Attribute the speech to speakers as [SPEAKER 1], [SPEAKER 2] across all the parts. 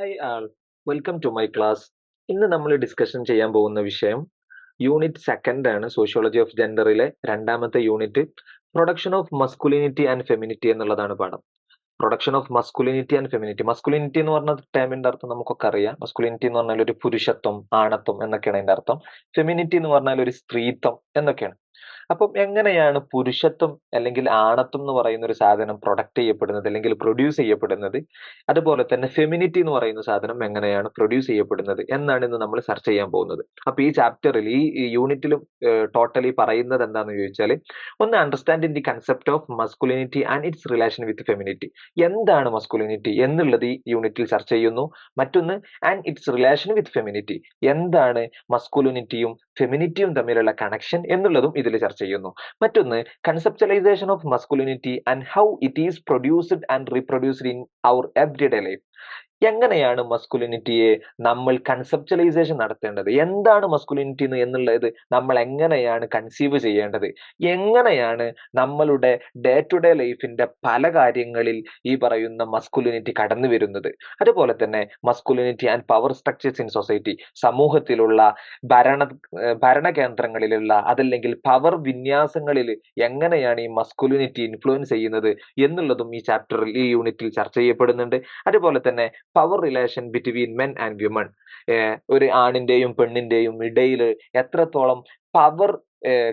[SPEAKER 1] Hi all welcome to my class ഇന്ന് നമ്മൾ discussion ചെയ്യാൻ പോകുന്ന വിഷയം യൂണിറ്റ് സെക്കൻഡ് ആണ്. സോഷ്യോളജി ഓഫ് ജെൻഡറിലെ രണ്ടാമത്തെ unit production of masculinity and feminity എന്നുള്ളതാണ് പാഠം. Production of masculinity and feminity masculinity എന്ന് പറഞ്ഞ ടേമിന്റെ അർത്ഥം നമുക്കൊക്കെ അറിയാം. മസ്കുലിനിറ്റി എന്ന് പറഞ്ഞാൽ ഒരു പുരുഷത്വം ആണത്വം എന്നൊക്കെയാണ് അതിന്റെ അർത്ഥം. ഫെമിനിറ്റി എന്ന് പറഞ്ഞാൽ ഒരു സ്ത്രീത്വം എന്നൊക്കെയാണ്. അപ്പം എങ്ങനെയാണ് പുരുഷത്വം അല്ലെങ്കിൽ ആണത്വം എന്ന് പറയുന്ന ഒരു സാധനം പ്രൊഡക്റ്റ് ചെയ്യപ്പെടുന്നത് അല്ലെങ്കിൽ പ്രൊഡ്യൂസ് ചെയ്യപ്പെടുന്നത്? അതുപോലെ തന്നെ ഫെമിനിറ്റി എന്ന് പറയുന്ന സാധനം എങ്ങനെയാണ് പ്രൊഡ്യൂസ് ചെയ്യപ്പെടുന്നത്? എന്നാണ് ഇന്ന് നമ്മൾ ചർച്ച ചെയ്യാൻ പോകുന്നത്. അപ്പൊ ഈ ചാപ്റ്ററിൽ ഈ യൂണിറ്റിലും ടോട്ടലി പറയുന്നത് എന്താണെന്ന് ചോദിച്ചാൽ ഒന്ന് understand the concept of masculinity and its relation with feminity എന്താണ് മസ്കുലിനിറ്റി എന്നുള്ളത് ഈ യൂണിറ്റിൽ ചർച്ച ചെയ്യുന്നു. മറ്റൊന്ന് and its relation with feminity എന്താണ് മസ്കുലിനിറ്റിയും ഫെമിനിറ്റിയും തമ്മിലുള്ള കണക്ഷൻ എന്നുള്ളതും ഇതിൽ ചർച്ച ചെയ്യുന്നു. മറ്റൊന്ന് conceptualisation of masculinity and how it is produced and reproduced in our everyday life എങ്ങനെയാണ് മസ്കുലിനിറ്റിയെ നമ്മൾ കൺസെപ്റ്റലൈസേഷൻ നടത്തേണ്ടത്? എന്താണ് മസ്കുലിനിറ്റി എന്നുള്ളത് നമ്മൾ എങ്ങനെയാണ് കൺസീവ് ചെയ്യേണ്ടത്? എങ്ങനെയാണ് നമ്മളുടെ ഡേ ടു ഡേ ലൈഫിന്റെ പല കാര്യങ്ങളിൽ ഈ പറയുന്ന മസ്കുലിനിറ്റി കടന്നു വരുന്നത്? അതുപോലെ തന്നെ masculinity and power structures in society സമൂഹത്തിലുള്ള ഭരണ ഭരണകേന്ദ്രങ്ങളിലുള്ള അതല്ലെങ്കിൽ പവർ വിന്യാസങ്ങളിൽ എങ്ങനെയാണ് ഈ മസ്കുലിനിറ്റി ഇൻഫ്ലുവൻസ് ചെയ്യുന്നത് എന്നുള്ളതും ഈ ചാപ്റ്ററിൽ ഈ യൂണിറ്റിൽ ചർച്ച ചെയ്യപ്പെടുന്നുണ്ട്. അതുപോലെ തന്നെ power relation between men and women ഒരു ആണിന്റെയും പെണ്ണിന്റെയും ഇടയിൽ എത്രത്തോളം പവർ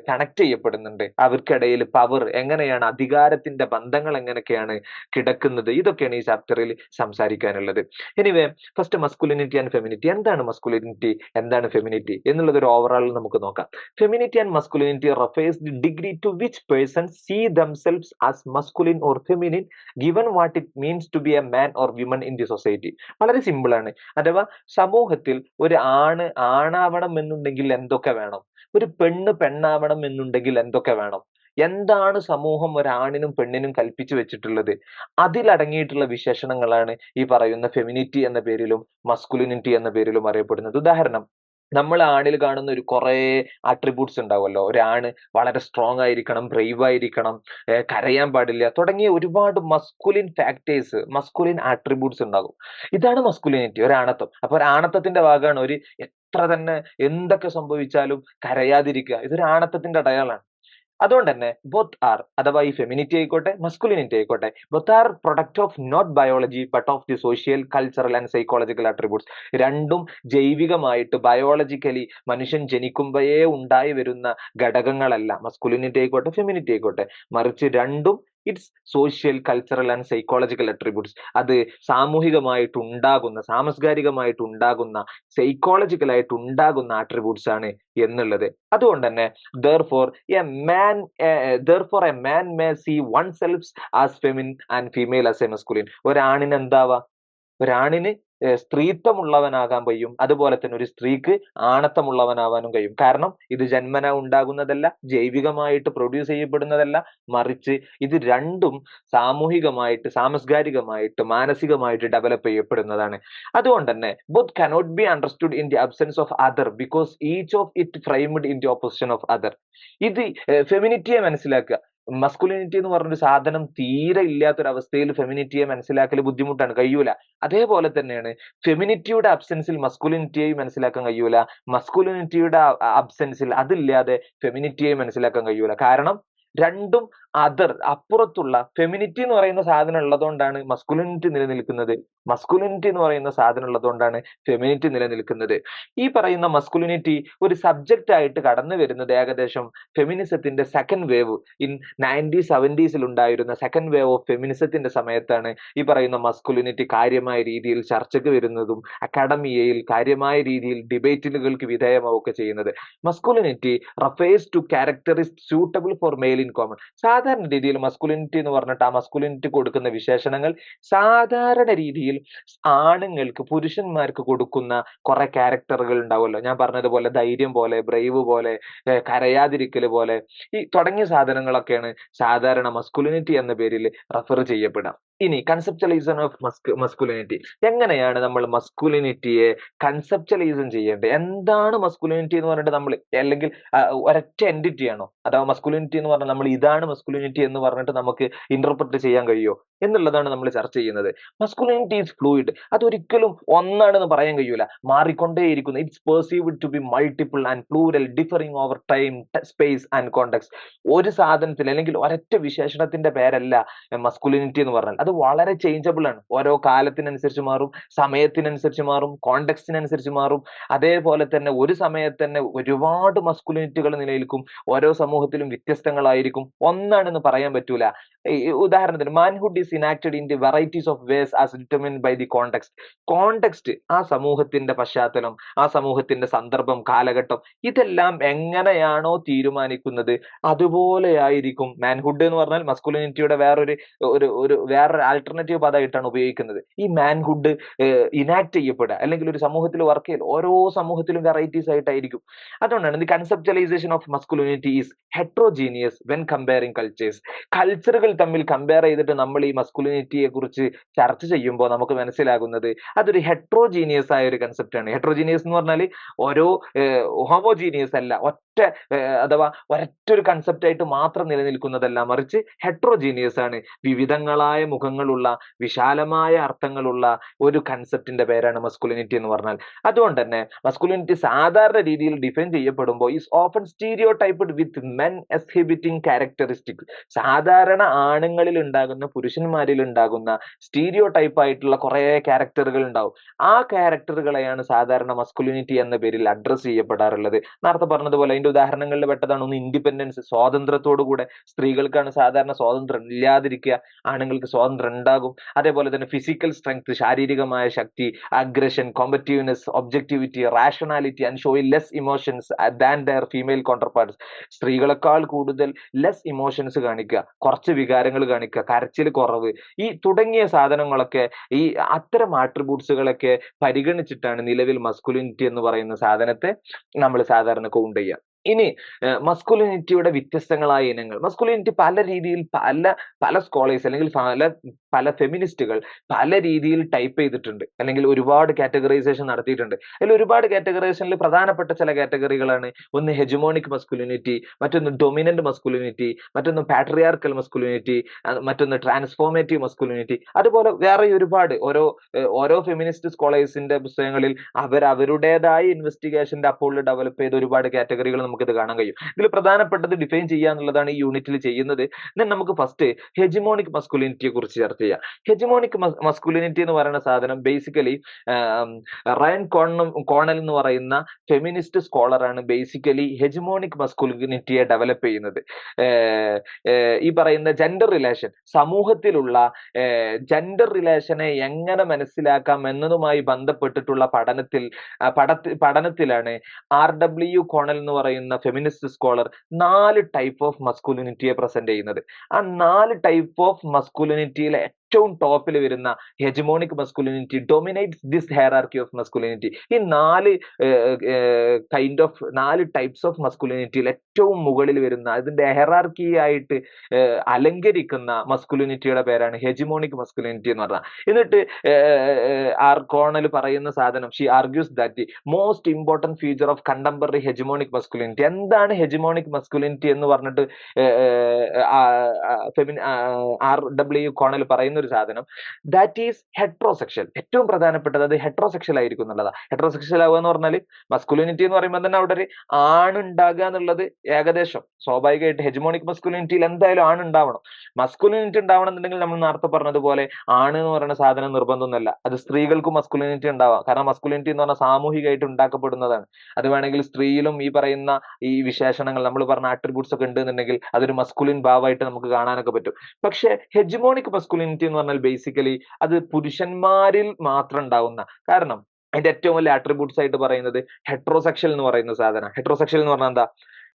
[SPEAKER 1] കണക്ട് ചെയ്യപ്പെടുന്നുണ്ട്. അവർക്കിടയിൽ പവർ എങ്ങനെയാണ് അധികാരത്തിന്റെ ബന്ധങ്ങൾ എങ്ങനെയൊക്കെയാണ് കിടക്കുന്നത്? ഇതൊക്കെയാണ് ഈ ചാപ്റ്ററിൽ സംസാരിക്കാനുള്ളത്. Anyway first masculinity and feminity എന്താണ് മസ്കുലിനിറ്റി എന്താണ് ഫെമിനിറ്റി എന്നുള്ളത് ഒരു ഓവറോൾ നമുക്ക് നോക്കാം. Feminity and masculinity refers the degree to which person see themselves as masculine or feminine given what it means to be a man or women in the society വളരെ simple ആണ്. അഥവാ സമൂഹത്തിൽ ഒരു ആണ് ആണാവണം എന്നുണ്ടെങ്കിൽ എന്തൊക്കെ വേണം? ഒരു പെണ്ണ് പെണ്ണാവണം എന്നുണ്ടെങ്കിൽ എന്തൊക്കെ വേണം? എന്താണ് സമൂഹം ഒരാണിനും പെണ്ണിനും കൽപ്പിച്ചു വെച്ചിട്ടുള്ളത്? അതിലടങ്ങിയിട്ടുള്ള വിശേഷണങ്ങളാണ് ഈ പറയുന്ന ഫെമിനിറ്റി എന്ന പേരിലും മസ്കുലിനിറ്റി എന്ന പേരിലും അറിയപ്പെടുന്നത്. ഉദാഹരണം നമ്മൾ ആണിൽ കാണുന്ന ഒരു കുറേ ആട്രിബ്യൂട്ട്സ് ഉണ്ടാവുമല്ലോ. ഒരാണ് വളരെ സ്ട്രോങ് ആയിരിക്കണം ബ്രേവ് ആയിരിക്കണം കരയാൻ പാടില്ല തുടങ്ങിയ ഒരുപാട് മസ്കുലിൻ ഫാക്ടേഴ്സ് മസ്കുലിൻ ആട്രിബ്യൂട്ട്സ് ഉണ്ടാകും. ഇതാണ് മസ്കുലിനിറ്റി ഒരാണത്വം. അപ്പൊ ഒരാണത്വത്തിന്റെ ഭാഗമാണ് ഒരു എത്ര തന്നെ എന്തൊക്കെ സംഭവിച്ചാലും കരയാതിരിക്കുക. ഇതൊരു ആണത്തത്തിന്റെ അടയാളാണ്. അതുകൊണ്ട് തന്നെ ബോത്ത് ആർ അഥവാ ഈ ഫെമിനിറ്റി ആയിക്കോട്ടെ മസ്കുലിനിറ്റി ആയിക്കോട്ടെ both are product of not biology but of the social cultural and psychological attributes രണ്ടും ജൈവികമായിട്ട് ബയോളജിക്കലി മനുഷ്യൻ ജനിക്കുമ്പോഴേ ഉണ്ടായി വരുന്ന ഘടകങ്ങളല്ല. മസ്കുലിനിറ്റി ആയിക്കോട്ടെ ഫെമിനിറ്റി ആയിക്കോട്ടെ. മറിച്ച് രണ്ടും it's social cultural and psychological attributes അത് സാമൂഹികമായിട്ട് ഉണ്ടാകുന്ന സാംസ്കാരികമായിട്ട് ഉണ്ടാകുന്ന സൈക്കോളജിക്കൽ ആയിട്ട് ഉണ്ടാകുന്ന ആട്രിബ്യൂട്ട്സ് ആണ് എന്നുള്ളത്. അതുകൊണ്ട് തന്നെ there for a man there for a man may see oneself as feminine and female as a masculine ഒരാണിന് എന്താവാ ഒരാണിന് സ്ത്രീത്വമുള്ളവനാകാൻ കഴിയും. അതുപോലെ തന്നെ ഒരു സ്ത്രീക്ക് ആണത്വമുള്ളവനാവാനും കഴിയും. കാരണം ഇത് ജന്മന ഉണ്ടാകുന്നതല്ല ജൈവികമായിട്ട് പ്രൊഡ്യൂസ് ചെയ്യപ്പെടുന്നതല്ല മറിച്ച് ഇത് രണ്ടും സാമൂഹികമായിട്ട് സാംസ്കാരികമായിട്ട് മാനസികമായിട്ട് ഡെവലപ്പ് ചെയ്യപ്പെടുന്നതാണ്. അതുകൊണ്ട് തന്നെ both cannot be understood in the absence of other because each of it framed in the opposition of other ഇത് ഫെമിനിറ്റിയെ മനസ്സിലാക്കുക. മസ്കുലിനിറ്റി എന്ന് പറഞ്ഞൊരു സാധനം തീരെ ഇല്ലാത്തൊരവസ്ഥയിൽ ഫെമിനിറ്റിയെ മനസ്സിലാക്കൽ ബുദ്ധിമുട്ടാണ്. കഴിയൂല. അതേപോലെ തന്നെയാണ് ഫെമിനിറ്റിയുടെ അബ്സെൻസിൽ മസ്കുലിനിറ്റിയെ മനസ്സിലാക്കാൻ കഴിയൂല. മസ്കുലിനിറ്റിയുടെ അബ്സെൻസിൽ അതില്ലാതെ ഫെമിനിറ്റിയെ മനസ്സിലാക്കാൻ കഴിയൂല. കാരണം രണ്ടും അതർ അപ്പുറത്തുള്ള ഫെമിനിറ്റി എന്ന് പറയുന്ന സാധനം ഉള്ളതുകൊണ്ടാണ് മസ്കുലിനിറ്റി നിലനിൽക്കുന്നത്. മസ്കുലിനിറ്റി എന്ന് പറയുന്ന സാധനം ഉള്ളതുകൊണ്ടാണ് ഫെമിനിറ്റി നിലനിൽക്കുന്നത്. ഈ പറയുന്ന മസ്കുലിനിറ്റി ഒരു സബ്ജക്റ്റ് ആയിട്ട് കടന്നു വരുന്നത് ഏകദേശം ഫെമിനിസത്തിന്റെ സെക്കൻഡ് വേവ് ഇൻ നയന്റി സെവന്റീസിൽ ഉണ്ടായിരുന്ന സെക്കൻഡ് വേവ് ഓഫ് ഫെമിനിസത്തിന്റെ സമയത്താണ് ഈ പറയുന്ന മസ്കുലിനിറ്റി കാര്യമായ രീതിയിൽ ചർച്ചയ്ക്ക് വരുന്നതും അക്കാഡമിയയിൽ കാര്യമായ രീതിയിൽ ഡിബേറ്റുകൾക്ക് വിധേയമാവുകയൊക്കെ ചെയ്യുന്നത്. Masculinity refers to characteristic suitable for male in common സാധാരണ രീതിയിൽ മസ്കുലിനിറ്റി എന്ന് പറഞ്ഞിട്ട് ആ മസ്കുലിനിറ്റി കൊടുക്കുന്ന വിശേഷണങ്ങൾ സാധാരണ രീതിയിൽ ആണുങ്ങൾക്ക് പുരുഷന്മാർക്ക് കൊടുക്കുന്ന കുറെ ക്യാരക്ടറുകൾ ഉണ്ടാവുമല്ലോ. ഞാൻ പറഞ്ഞതുപോലെ ധൈര്യം പോലെ ബ്രൈവ് പോലെ കരയാതിരിക്കൽ പോലെ ഈ തുടങ്ങിയ സാധനങ്ങളൊക്കെയാണ് സാധാരണ മസ്കുലിനിറ്റി എന്ന പേരിൽ റെഫർ ചെയ്യപ്പെടുക. ഇനി കൺസെപ്റ്റലൈസൺ ഓഫ് മസ്കുലിനിറ്റി എങ്ങനെയാണ് നമ്മൾ മസ്കുലിനിറ്റിയെ കൺസെപ്റ്റലൈസൺ ചെയ്യേണ്ടത്? എന്താണ് മസ്കുലിനിറ്റി എന്ന് പറഞ്ഞിട്ട് നമ്മൾ അല്ലെങ്കിൽ ഒരൊറ്റ എന്റിറ്റി ആണോ? അഥവാ മസ്കുലിനിറ്റി എന്ന് പറഞ്ഞാൽ നമ്മൾ ഇതാണ് മസ്കുലിനിറ്റി എന്ന് പറഞ്ഞിട്ട് നമുക്ക് ഇന്റർപ്രറ്റ് ചെയ്യാൻ കഴിയുമോ? എന്നുള്ളതാണ് നമ്മൾ ചർച്ച ചെയ്യുന്നത്. മസ്കുലിനിറ്റി ഈസ് ഫ്ലൂയിഡ് അതൊരിക്കലും ഒന്നാണെന്ന് പറയാൻ കഴിയൂല. മാറിക്കൊണ്ടേയിരിക്കുന്നു. It's perceived to be multiple and plural differing over time space and context ഒരു സാധനത്തിൽ അല്ലെങ്കിൽ ഒരൊറ്റ വിശേഷണത്തിന്റെ പേരല്ല മസ്കുലിനിറ്റി എന്ന് പറഞ്ഞാൽ. അത് വളരെ ചേഞ്ചബിൾ ആണ്. ഓരോ കാലത്തിനനുസരിച്ച് മാറും സമയത്തിനനുസരിച്ച് മാറും കോണ്ടെക്സ്റ്റിനനുസരിച്ച് മാറും. അതേപോലെ തന്നെ ഒരു സമയത്ത് തന്നെ ഒരുപാട് മസ്കുലിനിറ്റികൾ നിലനിൽക്കും. ഓരോ സമൂഹത്തിലും വ്യത്യസ്തങ്ങളായിരിക്കും. ഒന്നാണെന്ന് പറയാൻ പറ്റൂല. ഉദാഹരണത്തിന് manhood is enacted in the varieties of ways as determined by the context context ആ സമൂഹത്തിന്റെ പശ്ചാത്തലം ആ സമൂഹത്തിന്റെ സന്ദർഭം കാലഘട്ടം ഇതെല്ലാം എങ്ങനെയാണോ തീരുമാനിക്കുന്നത് അതുപോലെയായിരിക്കും. മാൻഹുഡ് എന്ന് പറഞ്ഞാൽ മസ്കുലിനിറ്റിയുടെ വേറൊരു ഒരു ഒരു വേറൊരു ആൾട്ടർനേറ്റീവ് പാത ആയിട്ടാണ് ഉപയോഗിക്കുന്നത്. ഈ മാൻഹുഡ് ഇനാക്ട് ചെയ്യപ്പെടുക. അല്ലെങ്കിൽ ഒരു സമൂഹത്തിൽ വർക്ക് ചെയ്യൽ ഓരോ സമൂഹത്തിലും വെറൈറ്റീസ് ആയിട്ടായിരിക്കും. അതുകൊണ്ടാണ് the conceptualisation of masculinity is heterogeneous when comparing cultures കൾച്ചറുകൾ തമ്മിൽ കമ്പയർ ചെയ്തിട്ട് നമ്മൾ ഈ മസ്കുലിനിറ്റിയെ കുറിച്ച് ചർച്ച ചെയ്യുമ്പോൾ നമുക്ക് മനസ്സിലാകുന്നത് അതൊരു ഹെട്രോജീനിയസ് ആയ ഒരു കൺസെപ്റ്റ് ആണ്. ഹെട്രോജീനിയസ് എന്ന് പറഞ്ഞാൽ ഓരോ ഹോമോജീനിയസ് അല്ല ഒറ്റ അഥവാ ഒരൊറ്റ ഒരു കൺസെപ്റ്റ് ആയിട്ട് മാത്രം നിലനിൽക്കുന്നതല്ല മറിച്ച് ഹെട്രോജീനിയസ് ആണ്. വിവിധങ്ങളായ മുഖങ്ങളുള്ള വിശാലമായ അർത്ഥങ്ങളുള്ള ഒരു കൺസെപ്റ്റിന്റെ പേരാണ് മസ്കുലിനിറ്റി എന്ന് പറഞ്ഞാൽ. അതുകൊണ്ട് തന്നെ മസ്കുലിനിറ്റി സാധാരണ രീതിയിൽ ഡിഫൈൻ ചെയ്യപ്പെടുമ്പോൾ is often stereotyped with men exhibiting characteristics സാധാരണ ആണുങ്ങളിൽ ഉണ്ടാകുന്ന പുരുഷന്മാരിൽ ഉണ്ടാകുന്ന സ്റ്റീരിയോ ടൈപ്പ് ആയിട്ടുള്ള കുറെ ക്യാരക്ടറുകൾ ഉണ്ടാവും. ആ ക്യാരക്ടറുകളെയാണ് സാധാരണ മസ്കുലിനിറ്റി എന്ന പേരിൽ അഡ്രസ് ചെയ്യപ്പെടാറുള്ളത്. നേരത്തെ പറഞ്ഞതുപോലെ അതിന്റെ ഉദാഹരണങ്ങളിൽ പെട്ടതാണ് ഒന്ന് ഇൻഡിപെൻഡൻസ് സ്വാതന്ത്ര്യത്തോടു കൂടെ സ്ത്രീകൾക്കാണ് സാധാരണ സ്വാതന്ത്ര്യം ഇല്ലാതിരിക്കുക ആണുങ്ങൾക്ക് സ്വാതന്ത്ര്യം ഉണ്ടാകും. അതേപോലെ തന്നെ ഫിസിക്കൽ സ്ട്രെങ്ത് ശാരീരികമായ ശക്തി aggression competitiveness objectivity rationality and ഷോയിൽ less emotions than their female counterparts സ്ത്രീകളെക്കാൾ കൂടുതൽ ലെസ് ഇമോഷൻസ് കാണിക്കുക കുറച്ച് വികാരങ്ങൾ കാണിക്കുക കരച്ചിൽ കുറവ് ഈ തുടങ്ങിയ സാധനങ്ങളൊക്കെ ഈ അത്തരം ആട്രിബ്യൂട്ട്സുകളൊക്കെ പരിഗണിച്ചിട്ടാണ് നിലവിൽ മസ്കുലിനിറ്റി എന്ന് പറയുന്ന സാധനത്തെ നമ്മൾ സാധാരണ കൗണ്ട് ചെയ്യുക. ഇനി മസ്കുലിനിറ്റിയുടെ വ്യത്യസ്തങ്ങളായ ഇനങ്ങൾ. മസ്കുലിനിറ്റി പല രീതിയിൽ പല പല സ്കോളേഴ്സ് അല്ലെങ്കിൽ പല പല ഫെമിനിസ്റ്റുകൾ പല രീതിയിൽ ടൈപ്പ് ചെയ്തിട്ടുണ്ട്. അല്ലെങ്കിൽ ഒരുപാട് കാറ്റഗറൈസേഷൻ നടത്തിയിട്ടുണ്ട്. അതിൽ ഒരുപാട് കാറ്റഗറൈസേഷനിൽ പ്രധാനപ്പെട്ട ചില കാറ്റഗറികളാണ് ഒന്ന് ഹെജമോണിക് മസ്കുലിനിറ്റി മറ്റൊന്ന് ഡൊമിനന്റ് മസ്കുലിനിറ്റി മറ്റൊന്ന് പാട്രിയാർക്കൽ മസ്കുലിനിറ്റി മറ്റൊന്ന് ട്രാൻസ്ഫോർമേറ്റീവ് മസ്കുലിനിറ്റി അതുപോലെ വേറെ ഒരുപാട്. ഓരോ ഓരോ ഫെമിനിസ്റ്റ് സ്കോളേഴ്സിന്റെ പുസ്തകങ്ങളിൽ അവർ അവരുടേതായ ഇൻവെസ്റ്റിഗേഷന്റെ അപ്പോൾ ഡെവലപ്പ് ചെയ്ത ഒരുപാട് കാറ്റഗറികൾ നമുക്കിത് കാണാൻ കഴിയും. ഇതിൽ പ്രധാനപ്പെട്ടത് ഡിഫൈൻ ചെയ്യുക എന്നുള്ളതാണ് ഈ യൂണിറ്റിൽ ചെയ്യുന്നത്. ദെൻ നമുക്ക് ഫസ്റ്റ് ഹെജിമോണിക് മസ്കുലിനിറ്റിയെ കുറിച്ച് ചർച്ച ചെയ്യാം. ഹെജിമോണിക് മസ്കുലിനിറ്റി എന്ന് പറയുന്ന സാധനം ബേസിക്കലി റയൻ കോണ കോണൽ എന്ന് പറയുന്ന ഫെമിനിസ്റ്റ് സ്കോളറാണ് ബേസിക്കലി ഹെജിമോണിക് മസ്കുലിനിറ്റിയെ ഡെവലപ്പ് ചെയ്യുന്നത്. ഈ പറയുന്ന ജെൻഡർ റിലേഷൻ സമൂഹത്തിലുള്ള ജെൻഡർ റിലേഷനെ എങ്ങനെ മനസ്സിലാക്കാം എന്നതുമായി ബന്ധപ്പെട്ടിട്ടുള്ള പഠനത്തിൽ പഠനത്തിലാണ് ആർ ഡബ്ല്യു കോണൽ എന്ന് പറയുന്ന ഫെമിനിസ്റ്റ് സ്കോളർ നാല് ടൈപ്പ് ഓഫ് മസ്കുലിനിറ്റിയെ പ്രസന്റ് ചെയ്യുന്നത്. ആ നാല് ടൈപ്പ് ഓഫ് മസ്കുലിനിറ്റിയിലെ ഏറ്റവും ടോപ്പിൽ വരുന്ന hegemonic masculinity dominates this hierarchy of masculinity ഈ നാല് കൈൻഡ് ഓഫ് നാല് ടൈപ്സ് ഓഫ് മസ്കുലിനിറ്റിയിൽ ഏറ്റവും മുകളിൽ വരുന്ന അതിന്റെ ഹെറാർക്കി ആയിട്ട് അലങ്കരിക്കുന്ന മസ്കുലിനിറ്റിയുടെ പേരാണ് ഹെജിമോണിക് മസ്കുലിനിറ്റി എന്ന് പറഞ്ഞാൽ എന്നിട്ട് ആർ കോണൽ പറയുന്ന സാധനം she argues that most important feature of contemporary hegemonic masculinity എന്താണ് ഹെജിമോണിക് മസ്കുലിനിറ്റി എന്ന് പറഞ്ഞിട്ട് ആർ ഡബ്ല്യു കോണൽ പറയുന്ന ഒരു സാധനം. ദാറ്റ് ഈസ് ഹെട്രോസെക്ഷൽ ഏറ്റവും പ്രധാനപ്പെട്ടത് അത് ഹെട്രോസെക്ഷൽ ആയിരിക്കും എന്നുള്ളതാണ് ഹെട്രോസെക്ഷൽ ആവുക എന്ന് പറഞ്ഞാൽ മസ്കുലിനിറ്റി എന്ന് പറയുമ്പോൾ തന്നെ അവിടെ ഒരു ആണുണ്ടാകുക എന്നുള്ളത് ഏകദേശം. സ്വാഭാവികമായിട്ട് ഹെജ്മോണിക് മസ്കുലിനിറ്റിയിൽ എന്തായാലും ആണുണ്ടാവണം. മസ്കുലിനിറ്റി ഉണ്ടാവണം എന്നുണ്ടെങ്കിൽ നമ്മൾ നേരത്തെ പറഞ്ഞതുപോലെ ആണ് എന്ന് പറയുന്ന സാധനം നിർബന്ധമൊന്നുമല്ല. അത് സ്ത്രീകൾക്കും മസ്കുലിനിറ്റി ഉണ്ടാവാം. കാരണം മസ്കുലിനിറ്റി എന്ന് പറഞ്ഞാൽ സാമൂഹികമായിട്ട് ഉണ്ടാക്കപ്പെടുന്നതാണ്. അത് വേണമെങ്കിൽ സ്ത്രീയിലും ഈ പറയുന്ന ഈ വിശേഷണങ്ങൾ നമ്മൾ പറഞ്ഞ ആട്രിബ്യൂട്ട്സ് ഒക്കെ ഉണ്ട് എന്നുണ്ടെങ്കിൽ അതൊരു മസ്കുലിൻ ഭാവമായിട്ട് നമുക്ക് കാണാനൊക്കെ പറ്റും. പക്ഷേ ഹെജ്മോണിക് മസ്കുലിനിറ്റി എന്ന് പറഞ്ഞാൽ ബേസിക്കലി അത് പുരുഷന്മാരിൽ മാത്രം ഉണ്ടാവുന്ന കാരണം അതിന്റെ ഏറ്റവും വലിയ ആട്രിബ്യൂട്ട്സ് ആയിട്ട് പറയുന്നത് ഹെട്രോസെക്ഷൽ എന്ന് പറയുന്ന സാധനം ഹെട്രോസെക്ഷൽ എന്ന് പറഞ്ഞാൽ എന്താ?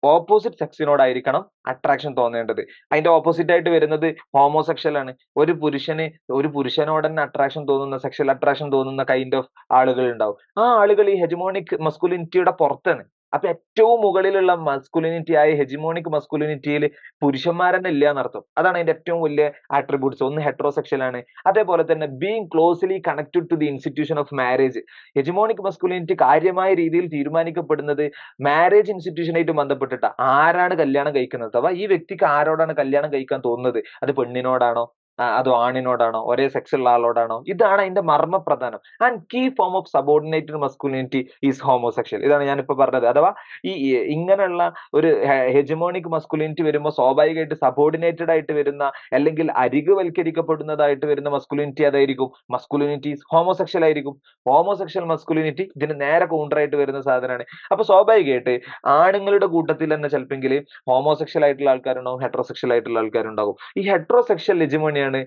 [SPEAKER 1] ഓപ്പോസിറ്റ് സെക്സിനോടായിരിക്കണം അട്രാക്ഷൻ തോന്നേണ്ടത്. അതിന്റെ ഓപ്പോസിറ്റ് ആയിട്ട് വരുന്നത് ഹോമോസെക്ഷൽ ആണ്. ഒരു പുരുഷന് ഒരു പുരുഷനോട് തന്നെ അട്രാക്ഷൻ തോന്നുന്ന സെക്ഷൽ അട്രാക്ഷൻ തോന്നുന്ന കൈൻഡ് ഓഫ് ആളുകൾ ഉണ്ടാവും. ആ ആളുകൾ ഈ ഹെജമോണിക് മസ്കുലിനിറ്റിയുടെ പുറത്താണ്. അപ്പൊ ഏറ്റവും മുകളിലുള്ള മസ്കുലിനിറ്റി ആയ ഹെജിമോണിക് മസ്കുലിനിറ്റിയിൽ പുരുഷന്മാർ തന്നെ ഇല്ല എന്നർത്ഥം അതാണ് അതിന്റെ ഏറ്റവും വലിയ ആട്രിബ്യൂട്ട്സ് ഒന്ന് ഹെട്രോസെക്ഷൽ ആണ്. അതേപോലെ തന്നെ being closely connected to the institution of marriage hegemonic masculinity കാര്യമായ രീതിയിൽ തീരുമാനിക്കപ്പെടുന്നത് മാരേജ് ഇൻസ്റ്റിറ്റ്യൂഷനായിട്ട് ബന്ധപ്പെട്ടിട്ട്. ആരാണ് കല്യാണം കഴിക്കുന്നത്? അഥവാ ഈ വ്യക്തിക്ക് ആരോടാണ് കല്യാണം കഴിക്കാൻ തോന്നുന്നത്? അത് പെണ്ണിനോടാണോ? അതോ ആണിനോടാണോ ഒരേ സെക്സുള്ള ആളോടാണോ ഇതാണ് അതിന്റെ മർമ്മപ്രധാനം. And key form of subordinated masculinity is homosexual ഇതാണ് ഞാനിപ്പോ പറഞ്ഞത്. അഥവാ ഈ ഇങ്ങനെയുള്ള ഒരു ഹെജമോണിക് മസ്കുലിനിറ്റി വരുമ്പോൾ സ്വാഭാവികമായിട്ട് സബോർഡിനേറ്റഡ് ആയിട്ട് വരുന്ന അല്ലെങ്കിൽ അരികുവൽക്കരിക്കപ്പെടുന്നതായിട്ട് വരുന്ന മസ്കുലിനിറ്റി അതായിരിക്കും. മസ്കുലിനിറ്റി ഹോമോസെക്ഷൽ ആയിരിക്കും. ഹോമോസെക്ഷൽ മസ്കുലിനിറ്റി ഇതിന് നേരെ കൗണ്ടറായിട്ട് വരുന്ന സാധനമാണ്. അപ്പൊ സ്വാഭാവികമായിട്ട് ആണുങ്ങളുടെ കൂട്ടത്തിൽ തന്നെ ചിലപ്പെങ്കിൽ ഹോമോസെക്ഷൽ ആയിട്ടുള്ള ആൾക്കാരുണ്ടാവും ഹെട്രോസെക്ഷൽ ആയിട്ടുള്ള ആൾക്കാരുണ്ടാവും. ഈ ഹെട്രോസെക്ഷൽ ഹെജിമോണിയാണ്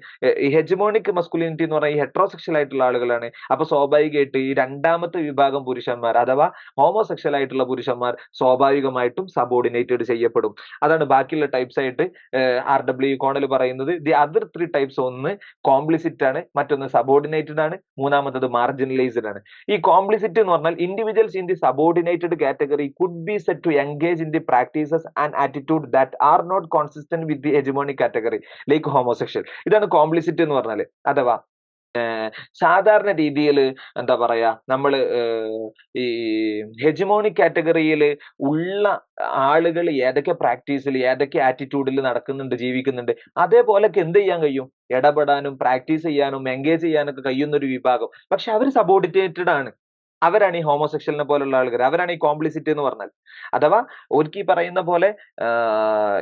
[SPEAKER 1] ഈ ഹെജ്മോണിക് മസ്കുലിനിറ്റി എന്ന് പറഞ്ഞാൽ ഈ ഹെട്രോസെക്ഷൽ ആയിട്ടുള്ള ആളുകളാണ്. അപ്പൊ സ്വാഭാവികമായിട്ട് ഈ രണ്ടാമത്തെ വിഭാഗം പുരുഷന്മാർ അഥവാ ഹോമോസെക്ഷൽ ആയിട്ടുള്ള പുരുഷന്മാർ സ്വാഭാവികമായിട്ടും സബോർഡിനേറ്റഡ് ചെയ്യപ്പെടും. അതാണ് ബാക്കിയുള്ള ടൈപ്സ് ആയിട്ട് ആർ ഡബ്ല്യു കോണൽ പറയുന്നത്. ദി അതർ ത്രീ ടൈപ്സ് ഒന്ന് കോംപ്ലിസിറ്റ് ആണ് മറ്റൊന്ന് സബോർഡിനേറ്റഡ് ആണ് മൂന്നാമത്തത് മാർജിനലൈസ്ഡ് ആണ്. ഈ കോംപ്ലിസിറ്റ് എന്ന് പറഞ്ഞാൽ individuals in the subordinated category could be set to engage in the practices and attitude that are not consistent with the hegemonic category like homosexual ഇതാണ് കോംപ്ലിസിറ്റി എന്ന് പറഞ്ഞാൽ അഥവാ സാധാരണ രീതിയിൽ എന്താ പറയാ നമ്മൾ ഈ ഹെജിമോണിക് കാറ്റഗറിയിൽ ഉള്ള ആളുകൾ ഏതൊക്കെ പ്രാക്ടീസിൽ ഏതൊക്കെ ആറ്റിറ്റ്യൂഡിൽ നടക്കുന്നുണ്ട് ജീവിക്കുന്നുണ്ട് അതേപോലൊക്കെ എന്ത് ചെയ്യാൻ കഴിയും? ഇടപെടാനും പ്രാക്ടീസ് ചെയ്യാനും എൻഗേജ് ചെയ്യാനൊക്കെ കഴിയുന്ന ഒരു വിഭാഗം. പക്ഷെ അവർ സബോർഡിനേറ്റഡ് ആണ്. അവരാണ് ഈ ഹോമോസെക്ഷലിനെ പോലുള്ള ആളുകൾ. അവരാണ് ഈ കോംപ്ലിസിറ്റി എന്ന് പറഞ്ഞാൽ. അഥവാ ഒരിക്കൽ പറയുന്ന പോലെ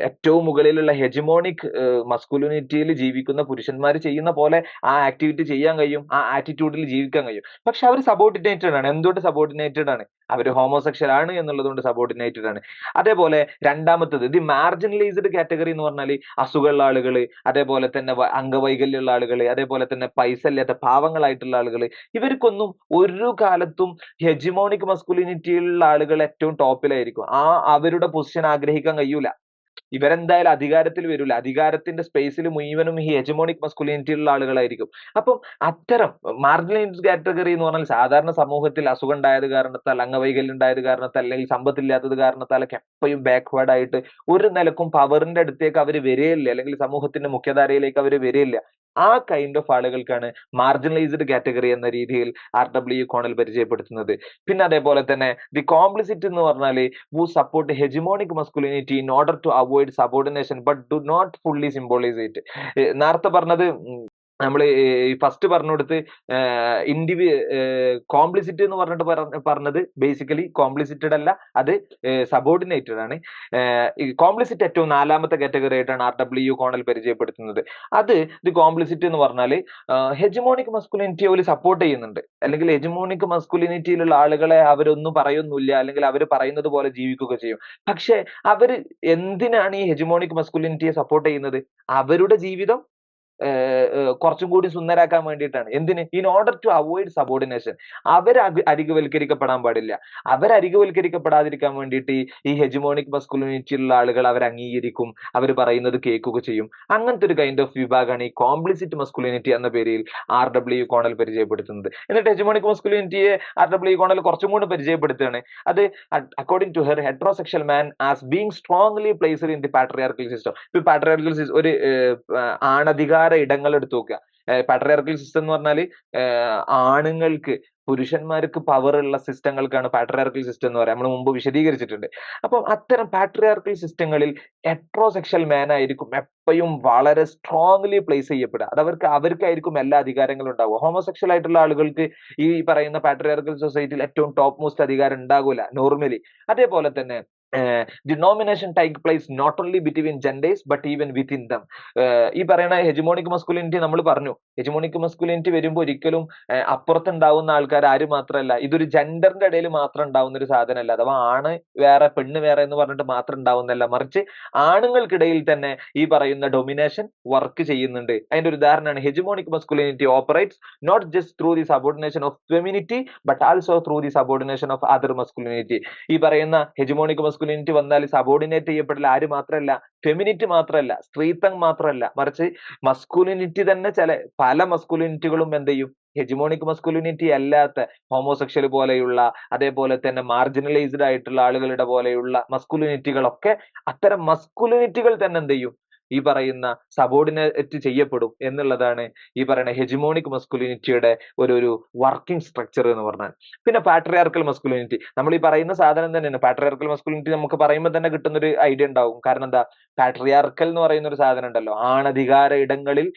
[SPEAKER 1] ഏറ്റവും മുകളിലുള്ള ഹെജിമോണിക് മസ്കുലിനിറ്റിയിൽ ജീവിക്കുന്ന പുരുഷന്മാർ ചെയ്യുന്ന പോലെ ആ ആക്ടിവിറ്റി ചെയ്യാൻ കഴിയും ആ ആറ്റിറ്റ്യൂഡിൽ ജീവിക്കാൻ കഴിയും. പക്ഷെ അവർ സബോർഡിനേറ്റഡ് ആണ്. എന്തുകൊണ്ട് സബോർഡിനേറ്റഡ് ആണ്? അവർ ഹോമോസെക്ഷൽ ആണ് എന്നുള്ളത് കൊണ്ട് സബോർഡിനേറ്റഡ് ആണ്. അതേപോലെ രണ്ടാമത്തത് ഇത് മാർജിനലൈസ്ഡ് കാറ്റഗറി എന്ന് പറഞ്ഞാൽ അസുഖമുള്ള ആളുകൾ അതേപോലെ തന്നെ അംഗവൈകല്യമുള്ള ആളുകൾ അതേപോലെ തന്നെ പൈസ ഇല്ലാത്ത പാവങ്ങളായിട്ടുള്ള ആളുകൾ ഇവർക്കൊന്നും ഒരു കാലത്തും ഹെജിമോണിക് മസ്കുലിനിറ്റിയിലുള്ള ആളുകൾ ഏറ്റവും ടോപ്പിലായിരിക്കും ആ അവരുടെ പൊസിഷൻ ആഗ്രഹിക്കാൻ കഴിയൂല. ഇവരെന്തായാലും അധികാരത്തിൽ വരില്ല അധികാരത്തിന്റെ സ്പേസിൽ മുഴുവനും ഈ ഹെജമോണിക് മസ്കുലിനിറ്റിയുള്ള ആളുകളായിരിക്കും. അപ്പം അത്തരം മാർജിനലൈസ്ഡ് കാറ്റഗറി എന്ന് പറഞ്ഞാൽ സാധാരണ സമൂഹത്തിൽ അസുഖം ഉണ്ടായത് കാരണത്താൽ അംഗവൈകല്യം ഉണ്ടായത് കാരണത്താൽ അല്ലെങ്കിൽ സമ്പത്തില്ലാത്തത് കാരണത്താൽ ഒക്കെ എപ്പോഴും ബാക്ക്വേർഡ് ആയിട്ട് ഒരു നിലക്കും പവറിന്റെ അടുത്തേക്ക് അവർ വരികയില്ല. അല്ലെങ്കിൽ സമൂഹത്തിന്റെ മുഖ്യധാരയിലേക്ക് അവർ വരികയില്ല. ആ കൈൻഡ് ഓഫ് ആളുകൾക്കാണ് മാർജിനലൈസ്ഡ് കാറ്റഗറി എന്ന രീതിയിൽ ആർ ഡബ്ല്യു കോണൽ പരിചയപ്പെടുത്തുന്നത്. പിന്നെ അതേപോലെ തന്നെ ദി കോംപ്ലിസിറ്റ് എന്ന് പറഞ്ഞാൽ who support hegemonic masculinity in order to avoid subordination but do not fully symbolise it നേരത്തെ പറഞ്ഞത് നമ്മൾ ഈ ഫസ്റ്റ് പറഞ്ഞു കൊടുത്ത് ഇൻഡിവി കോംപ്ലിസിറ്റ് എന്ന് പറഞ്ഞിട്ട് പറഞ്ഞത് ബേസിക്കലി കോംപ്ലിസിറ്റഡ് അല്ല അത് സബോർഡിനേറ്റഡ് ആണ്. കോംപ്ലിസിറ്റ് ഏറ്റവും നാലാമത്തെ കാറ്റഗറി ആയിട്ടാണ് ആർ ഡബ്ല്യു കോണൽ പരിചയപ്പെടുത്തുന്നത്. അത് ഇത് കോംപ്ലിസിറ്റ് എന്ന് പറഞ്ഞാൽ ഹെജമോണിക് മസ്കുലിനിറ്റി അവർ സപ്പോർട്ട് ചെയ്യുന്നുണ്ട്. അല്ലെങ്കിൽ ഹെജമോണിക് മസ്കുലിനിറ്റിയിലുള്ള ആളുകളെ അവരൊന്നും പറയുന്നില്ല അല്ലെങ്കിൽ അവർ പറയുന്നത് പോലെ ജീവിക്കുക ചെയ്യും. പക്ഷെ അവർ എന്തിനാണ് ഈ ഹെജമോണിക് മസ്കുലിനിറ്റിയെ സപ്പോർട്ട് ചെയ്യുന്നത്? അവരുടെ ജീവിതം കുറച്ചും കൂടി സുന്ദരാക്കാൻ വേണ്ടിയിട്ടാണ്. എന്തിന്? In order to avoid subordination അവർ അരികുവൽക്കരിക്കപ്പെടാൻ പാടില്ല. അവർ അരികുവൽക്കരിക്കപ്പെടാതിരിക്കാൻ വേണ്ടിയിട്ട് ഈ- ഹെജിമോണിക് മസ്കുലിനിറ്റിയിലുള്ള ആളുകൾ അവർ അംഗീകരിക്കും. അവർ പറയുന്നത് കേൾക്കുക ചെയ്യും. അങ്ങനത്തെ ഒരു കൈൻഡ് ഓഫ് വിഭാഗമാണ് ഈ കോംപ്ലിസിറ്റ് മസ്കുലിനിറ്റി എന്ന പേരിൽ ആർ ഡബ്ല്യു കോണൽ പരിചയപ്പെടുത്തുന്നത്. എന്നിട്ട് ഹെജിമോണിക് മസ്കുലിനിറ്റിയെ ആർ ഡബ്ല്യു കോണൽ കുറച്ചും കൂടി പരിചയപ്പെടുത്തുകയാണ്. അത് according to her heterosexual man as being strongly placed in the patriarchal system ഇപ്പൊ പാട്രിയാർക്കൽ ഒരു ഏർ, ആണധികാര ഇടങ്ങൾ എടുത്തു നോക്കുക. പാട്രിയാർക്കൽ സിസ്റ്റം എന്ന് പറഞ്ഞാൽ ആണുങ്ങൾക്ക് പുരുഷന്മാർക്ക് പവർ ഉള്ള സിസ്റ്റങ്ങൾക്കാണ് പാട്രിയാർക്കൽ സിസ്റ്റം എന്ന് പറയുക നമ്മൾ മുമ്പ് വിശദീകരിച്ചിട്ടുണ്ട്. അപ്പം അത്തരം പാട്രിയാർക്കൽ സിസ്റ്റങ്ങളിൽ എട്രോസെക്ഷൽ മാൻ ആയിരിക്കും എപ്പോഴും വളരെ സ്ട്രോങ്ലി പ്ലേസ് ചെയ്യപ്പെടുക. അത് അവർക്ക് അവർക്കായിരിക്കും എല്ലാ അധികാരങ്ങളും ഉണ്ടാവുക. ഹോമോസെക്ഷൽ ആയിട്ടുള്ള ആളുകൾക്ക് ഈ പറയുന്ന പാട്രിയാർക്കൽ സൊസൈറ്റിയിൽ ഏറ്റവും ടോപ്പ് മോസ്റ്റ് അധികാരം ഉണ്ടാകൂല നോർമലി അതേപോലെ തന്നെ the domination take place not only between genders but even within them ഈ പറയുന്ന ഹെജിമോണിക് മസ്കുലിനിറ്റി നമ്മൾ പറഞ്ഞു. ഹെജിമോണിക് മസ്കുലിനിറ്റി വരുമ്പോൾ ഒരിക്കലും അപ്പുറത്തുണ്ടാവുന്ന ആൾക്കാർ ആരും മാത്രമല്ല ഇതൊരു ജെൻഡറിന്റെ ഇടയിൽ മാത്രം ഉണ്ടാവുന്ന ഒരു സാധനമല്ല. അഥവാ ആണ് വേറെ പെണ്ണ് വേറെ എന്ന് പറഞ്ഞിട്ട് മാത്രം ഉണ്ടാവുന്നല്ല മറിച്ച് ആണുങ്ങൾക്കിടയിൽ തന്നെ ഈ പറയുന്ന ഡൊമിനേഷൻ വർക്ക് ചെയ്യുന്നുണ്ട്. അതിന്റെ ഒരു ഉദാഹരണമാണ് hegemonic masculinity operates not just through the subordination of femininity but also through the subordination of other masculinity ഈ പറയുന്ന ഹെജിമോണിക് മസ്കുലിനിറ്റി വന്നാൽ സബോർഡിനേറ്റ് ചെയ്യപ്പെടില്ല ആര് മാത്രമല്ല ഫെമിനിറ്റി മാത്രമല്ല സ്ത്രീത്വം മാത്രമല്ല മറിച്ച് മസ്കുലിനിറ്റി തന്നെ ചില പല മസ്കുലിനിറ്റികളും എന്ത് ചെയ്യും? ഹെജിമോണിക് മസ്കുലിനിറ്റി അല്ലാത്ത ഹോമോസെക്ഷൽ പോലെയുള്ള അതേപോലെ തന്നെ മാർജിനലൈസ്ഡ് ആയിട്ടുള്ള ആളുകളുടെ പോലെയുള്ള മസ്കുലിനിറ്റികളൊക്കെ അത്തരം മസ്കുലിനിറ്റികൾ തന്നെ എന്ത് ചെയ്യും? ഈ പറയുന്ന സബോർഡിനേറ്റ് ചെയ്യപ്പെടും എന്നുള്ളതാണ് ഈ പറയുന്ന ഹെജിമോണിക് മസ്കുലിനിറ്റിയുടെ ഒരു ഒരു വർക്കിംഗ് സ്ട്രക്ചർ എന്ന് പറഞ്ഞാൽ. പിന്നെ പാട്രിയാർക്കൽ മസ്കുലിനിറ്റി നമ്മൾ ഈ പറയുന്ന സാധനം തന്നെയാണ്. പാട്രിയാർക്കൽ മസ്കുലിനിറ്റി നമുക്ക് പറയുമ്പോൾ തന്നെ കിട്ടുന്ന ഒരു ഐഡിയ ഉണ്ടാവും. കാരണം എന്താ? പാട്രിയാർക്കൽ എന്ന് പറയുന്ന ഒരു സാധനം ഉണ്ടല്ലോ. ആണധികാര ഇടങ്ങളിൽ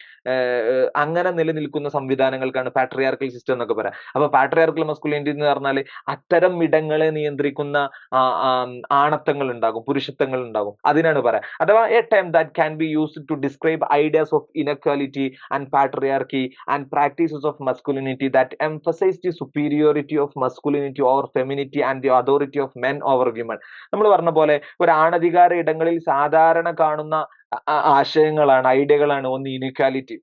[SPEAKER 1] അങ്ങനെ നിലനിൽക്കുന്ന സംവിധാനങ്ങൾക്കാണ് പാട്രിയാർക്കൽ സിസ്റ്റം എന്നൊക്കെ പറയാം. അപ്പൊ പാട്രിയാർക്കൽ മസ്കുലിനിറ്റി എന്ന് പറഞ്ഞാൽ അത്തരം ഇടങ്ങളെ നിയന്ത്രിക്കുന്ന ആ, ആ, ആണത്തങ്ങൾ ഉണ്ടാകും പുരുഷത്വങ്ങൾ ഉണ്ടാകും. അതിനാണ് പറയാം. അഥവാ a term that can be used to describe ideas of inequality and patriarchy and practices of masculinity that emphasize the superiority of masculinity over femininity and the authority of men over women നമ്മൾ പറഞ്ഞ പോലെ ഒരു ആണധികാര ഇടങ്ങളിൽ സാധാരണ കാണുന്ന ആശയങ്ങളാണ് ഐഡിയകളാണ് ഒന്ന് inequality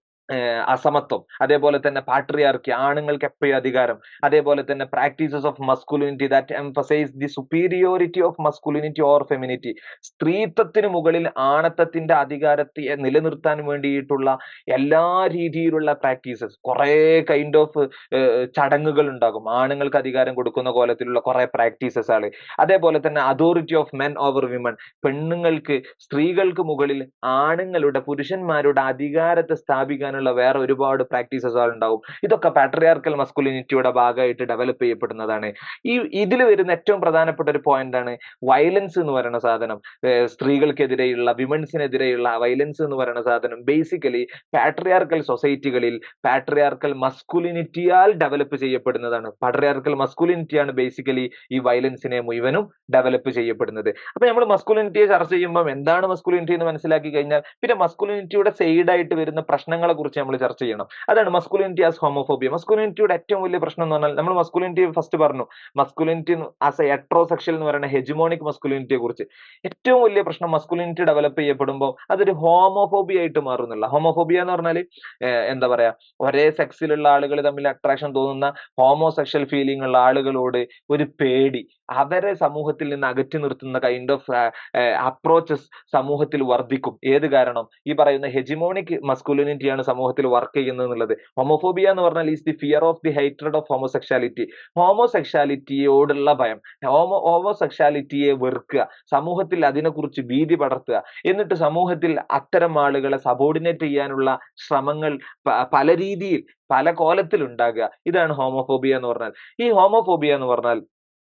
[SPEAKER 1] അസമത്വം. അതേപോലെ തന്നെ പാട്രിയാർക്കി ആണുങ്ങൾക്ക് എപ്പോഴും അധികാരം? അതേപോലെ തന്നെ practices of masculinity that emphasise the superiority of masculinity or feminity. സ്ത്രീത്വത്തിന് മുകളിൽ ആണത്തത്തിന്റെ അധികാരത്തെ നിലനിർത്താൻ വേണ്ടിയിട്ടുള്ള എല്ലാ രീതിയിലുള്ള പ്രാക്ടീസസ്. കുറെ കൈൻഡ് ഓഫ് ചടങ്ങുകൾ ഉണ്ടാകും ആണുങ്ങൾക്ക് അധികാരം കൊടുക്കുന്ന കോലത്തിലുള്ള കുറെ പ്രാക്ടീസസ് ആണ് അതേപോലെ തന്നെ authority of men over women. പെണ്ണുങ്ങൾക്ക് സ്ത്രീകൾക്ക് മുകളിൽ ആണുങ്ങളുടെ പുരുഷന്മാരുടെ അധികാരത്തെ സ്ഥാപിക്കാനുള്ള വേറെ ഒരുപാട് പ്രാക്ടീസസ് ഉണ്ടാവും ഇതൊക്കെ പാട്രിയാർക്കൽ മസ്കുലിനിറ്റിയുടെ ഭാഗമായിട്ട് ഡെവലപ്പ് ചെയ്യപ്പെടുന്നതാണ്. ഈ ഇതിൽ വരുന്ന ഏറ്റവും പ്രധാനപ്പെട്ട ഒരു പോയിന്റ് ആണ് വയലൻസ് എന്ന് പറയുന്ന സാധനം. സ്ത്രീകൾക്കെതിരെയുള്ള വിമൻസിനെതിരെയുള്ള വയലൻസ് എന്ന് പറയുന്ന സാധനം ബേസിക്കലി പാട്രിയാർക്കൽ സൊസൈറ്റികളിൽ പാട്രിയാർക്കൽ മസ്കുലിനിറ്റിയാൽ ഡെവലപ്പ് ചെയ്യപ്പെടുന്നതാണ്. പാട്രിയാർക്കൽ മസ്കുലിനിറ്റിയാണ് ബേസിക്കലി ഈ വയലൻസിനെ മുഴുവനും ഡെവലപ്പ് ചെയ്യപ്പെടുന്നത്. അപ്പൊ നമ്മൾ മസ്കുലിനിറ്റിയെ ചർച്ച ചെയ്യുമ്പോൾ എന്താണ് മസ്കുലിനിറ്റി എന്ന് മനസ്സിലാക്കി കഴിഞ്ഞാൽ പിന്നെ മസ്കുലിനിറ്റിയുടെ സൈഡായിട്ട് വരുന്ന പ്രശ്നങ്ങളെ കുറിച്ച് നമ്മൾ ചർച്ച ചെയ്യണം. അതാണ് മസ്കുലിനിറ്റി ആസ് ഹോമോഫോബിയ മസ്കുലിനിറ്റിയുടെ ഏറ്റവും വലിയ പ്രശ്നം എന്ന് പറഞ്ഞാൽ നമ്മൾ മസ്കുലിനിറ്റി ഫസ്റ്റ് പറഞ്ഞു. മസ്കുലിനിറ്റി ആസ് എ എട്രോസെക്ഷൽ എന്ന് പറയുന്ന ഹെജിമോണിക് മസ്കുലിനിറ്റിയെ കുറിച്ച്. ഏറ്റവും വലിയ പ്രശ്നം മസ്കുലിനിറ്റി ഡെവലപ്പ് ചെയ്യപ്പെടുമ്പോൾ അതൊരു ഹോമോഫോബിയ ആയിട്ട് മാറുന്നില്ല. ഹോമോഫോബിയ എന്ന് പറഞ്ഞാൽ എന്താ പറയാ ഒരേ സെക്സിലുള്ള ആളുകൾ തമ്മിൽ അട്രാക്ഷൻ തോന്നുന്ന ഹോമോസെക്ഷൽ ഫീലിംഗ് ഉള്ള ആളുകളോട് ഒരു പേടി. അവരെ സമൂഹത്തിൽ നിന്ന് അകറ്റി നിർത്തുന്ന കൈൻഡ് ഓഫ് അപ്രോച്ചസ് സമൂഹത്തിൽ വർദ്ധിക്കും. ഏത് കാരണം? ഈ പറയുന്ന ഹെജിമോണിക് മസ്കുലിനിറ്റിയാണ് സമൂഹത്തിൽ വർക്ക് ചെയ്യുന്നത് എന്നുള്ളത്. ഹോമോഫോബിയ എന്ന് പറഞ്ഞാൽ is the fear of the hatred of homosexuality ഹോമോസെക്ഷാലിറ്റിയോടുള്ള ഭയം. ഹോമോ ഹോമോസെക്ഷാലിറ്റിയെ വെറുക്കുക. സമൂഹത്തിൽ അതിനെക്കുറിച്ച് ഭീതി പടർത്തുക. എന്നിട്ട് സമൂഹത്തിൽ അത്തരം ആളുകളെ സബോർഡിനേറ്റ് ചെയ്യാനുള്ള ശ്രമങ്ങൾ പല രീതിയിൽ പല കോലത്തിൽ ഉണ്ടാകുക ഇതാണ് ഹോമോഫോബിയ എന്ന് പറഞ്ഞാൽ. ഈ ഹോമോഫോബിയ എന്ന് പറഞ്ഞാൽ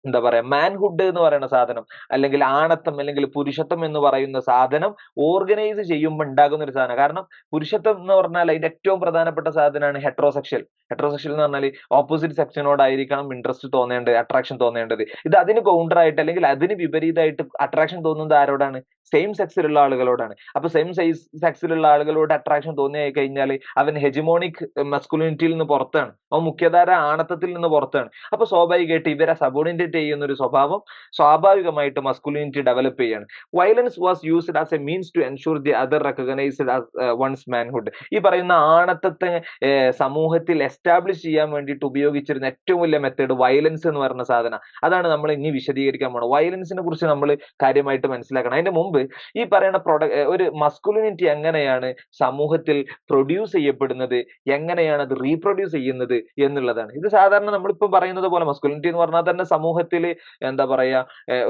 [SPEAKER 1] എന്താ പറയാ മാൻഹുഡ് എന്ന് പറയുന്ന സാധനം അല്ലെങ്കിൽ ആണത്വം അല്ലെങ്കിൽ പുരുഷത്വം എന്ന് പറയുന്ന സാധനം ഓർഗനൈസ് ചെയ്യുമ്പോൾ ഉണ്ടാകുന്ന ഒരു സാധനം. കാരണം പുരുഷത്വം എന്ന് പറഞ്ഞാൽ അതിന്റെ ഏറ്റവും പ്രധാനപ്പെട്ട സാധനമാണ് ഹെട്രോസെക്ഷൽ ഹെട്രോസെക്ഷൽ എന്ന് പറഞ്ഞാൽ ഓപ്പോസിറ്റ് സെക്ഷനോടായിരിക്കണം ഇൻട്രസ്റ്റ് തോന്നേണ്ടത് അട്രാക്ഷൻ തോന്നേണ്ടത്. ഇത് അതിന് കൗണ്ടർ ആയിട്ട് അല്ലെങ്കിൽ അതിന് വിപരീതമായിട്ട് അട്രാക്ഷൻ തോന്നുന്നത് ആരോടാണ്? സെയിം സെക്സിലുള്ള ആളുകളോടാണ്. അപ്പൊ സെയിം സൈസ് സെക്സിലുള്ള ആളുകളോട് അട്രാക്ഷൻ തോന്നി കഴിഞ്ഞാൽ അവൻ ഹെജിമോണിക് മസ്കുലിനിറ്റിയിൽ നിന്ന് പുറത്താണ്. അവൻ മുഖ്യധാര ആണത്തത്തിൽ നിന്ന് പുറത്താണ്. അപ്പൊ സ്വാഭാവികമായിട്ട് ഇവരെ സബോർഡിനേറ്റ് ചെയ്യുന്ന ഒരു സ്വഭാവം സ്വാഭാവികമായിട്ട് മസ്കുലിനിറ്റി ഡെവലപ്പ് ചെയ്യാണ്. Violence was used as a means to ensure the other recognised one's manhood ഈ പറയുന്ന ആണത്തത്തെ സമൂഹത്തിൽ എസ്റ്റാബ്ലിഷ് ചെയ്യാൻ വേണ്ടിയിട്ട് ഉപയോഗിച്ചിരുന്ന ഏറ്റവും വലിയ മെത്തേഡ് വയലൻസ് എന്ന് പറയുന്ന സാധനം. അതാണ് നമ്മൾ ഇനി വിശദീകരിക്കാൻ പോണത്. വയലൻസിനെ കുറിച്ച് നമ്മൾ കാര്യമായിട്ട് മനസ്സിലാക്കണം. അതിന്റെ മുമ്പ് ഈ പറയുന്ന പ്രൊഡക്ട് ഒരു മസ്കുലിനിറ്റി എങ്ങനെയാണ് സമൂഹത്തിൽ പ്രൊഡ്യൂസ് ചെയ്യപ്പെടുന്നത് എങ്ങനെയാണ് അത് റീപ്രൊഡ്യൂസ് ചെയ്യുന്നത് എന്നുള്ളതാണ്. ഇത് സാധാരണ നമ്മളിപ്പോൾ പറയുന്നത് പോലെ മസ്കുലിനിറ്റി എന്ന് പറഞ്ഞാൽ തന്നെ സമൂഹത്തിൽ എന്താ പറയാ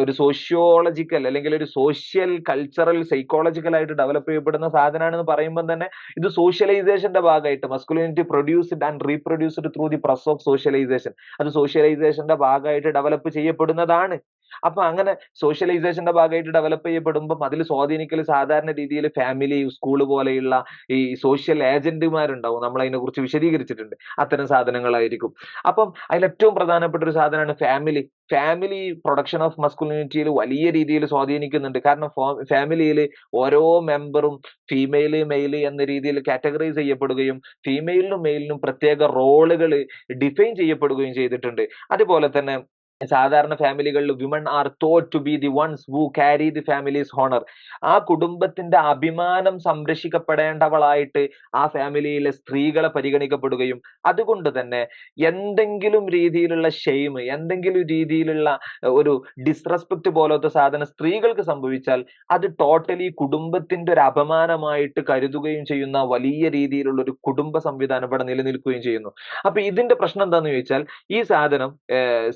[SPEAKER 1] ഒരു സോഷ്യോളജിക്കൽ അല്ലെങ്കിൽ ഒരു സോഷ്യൽ കൾച്ചറൽ സൈക്കോളജിക്കൽ ആയിട്ട് ഡെവലപ്പ് ചെയ്യപ്പെടുന്ന സാധനമാണെന്ന് പറയുമ്പോൾ തന്നെ ഇത് സോഷ്യലൈസേഷന്റെ ഭാഗമായിട്ട് masculinity produced and reproduced through the process of socialization അത് സോഷ്യലൈസേഷന്റെ ഭാഗമായിട്ട് ഡെവലപ്പ് ചെയ്യപ്പെടുന്നതാണ്. അപ്പൊ അങ്ങനെ സോഷ്യലൈസേഷന്റെ ഭാഗമായിട്ട് ഡെവലപ്പ് ചെയ്യപ്പെടുമ്പോൾ അതിൽ സ്വാധീനിക്കൽ സാധാരണ രീതിയിൽ ഫാമിലി സ്കൂൾ പോലെയുള്ള ഈ സോഷ്യൽ ഏജന്റുമാരുണ്ടാവും നമ്മൾ അതിനെ കുറിച്ച് വിശദീകരിച്ചിട്ടുണ്ട്. അത്തരം സാധനങ്ങളായിരിക്കും. അപ്പം അതിൽ ഏറ്റവും പ്രധാനപ്പെട്ട ഒരു സാധനമാണ് ഫാമിലി ഫാമിലി പ്രൊഡക്ഷൻ ഓഫ് മസ്കുലിനിറ്റിയിൽ വലിയ രീതിയിൽ സ്വാധീനിക്കുന്നുണ്ട്. കാരണം ഫാമിലിയിൽ ഓരോ മെമ്പറും ഫീമെയിൽ മെയിൽ എന്ന രീതിയിൽ കാറ്റഗറൈസ് ചെയ്യപ്പെടുകയും ഫീമെയിലിനും മെയിലിനും പ്രത്യേക റോളുകൾ ഡിഫൈൻ ചെയ്യപ്പെടുകയും ചെയ്തിട്ടുണ്ട്. അതുപോലെ തന്നെ സാധാരണ ഫാമിലികളിൽ women are thought to be the ones who carry the family's honour ആ കുടുംബത്തിന്റെ അഭിമാനം സംരക്ഷിക്കപ്പെടേണ്ടവളായിട്ട് ആ ഫാമിലിയിലെ സ്ത്രീകളെ പരിഗണിക്കപ്പെടുകയും അതുകൊണ്ട് തന്നെ എന്തെങ്കിലും രീതിയിലുള്ള ഷെയിം എന്തെങ്കിലും രീതിയിലുള്ള ഒരു ഡിസ്റെസ്പെക്ട് പോലത്തെ സാധനം സ്ത്രീകൾക്ക് സംഭവിച്ചാൽ അത് ടോട്ടലി കുടുംബത്തിന്റെ ഒരു അപമാനമായിട്ട് കരുതുകയും ചെയ്യുന്ന വലിയ രീതിയിലുള്ള ഒരു കുടുംബ സംവിധാനം ഇവിടെ നിലനിൽക്കുകയും ചെയ്യുന്നു. അപ്പൊ ഇതിന്റെ പ്രശ്നം എന്താണെന്ന് ചോദിച്ചാൽ ഈ സാധനം ഏർ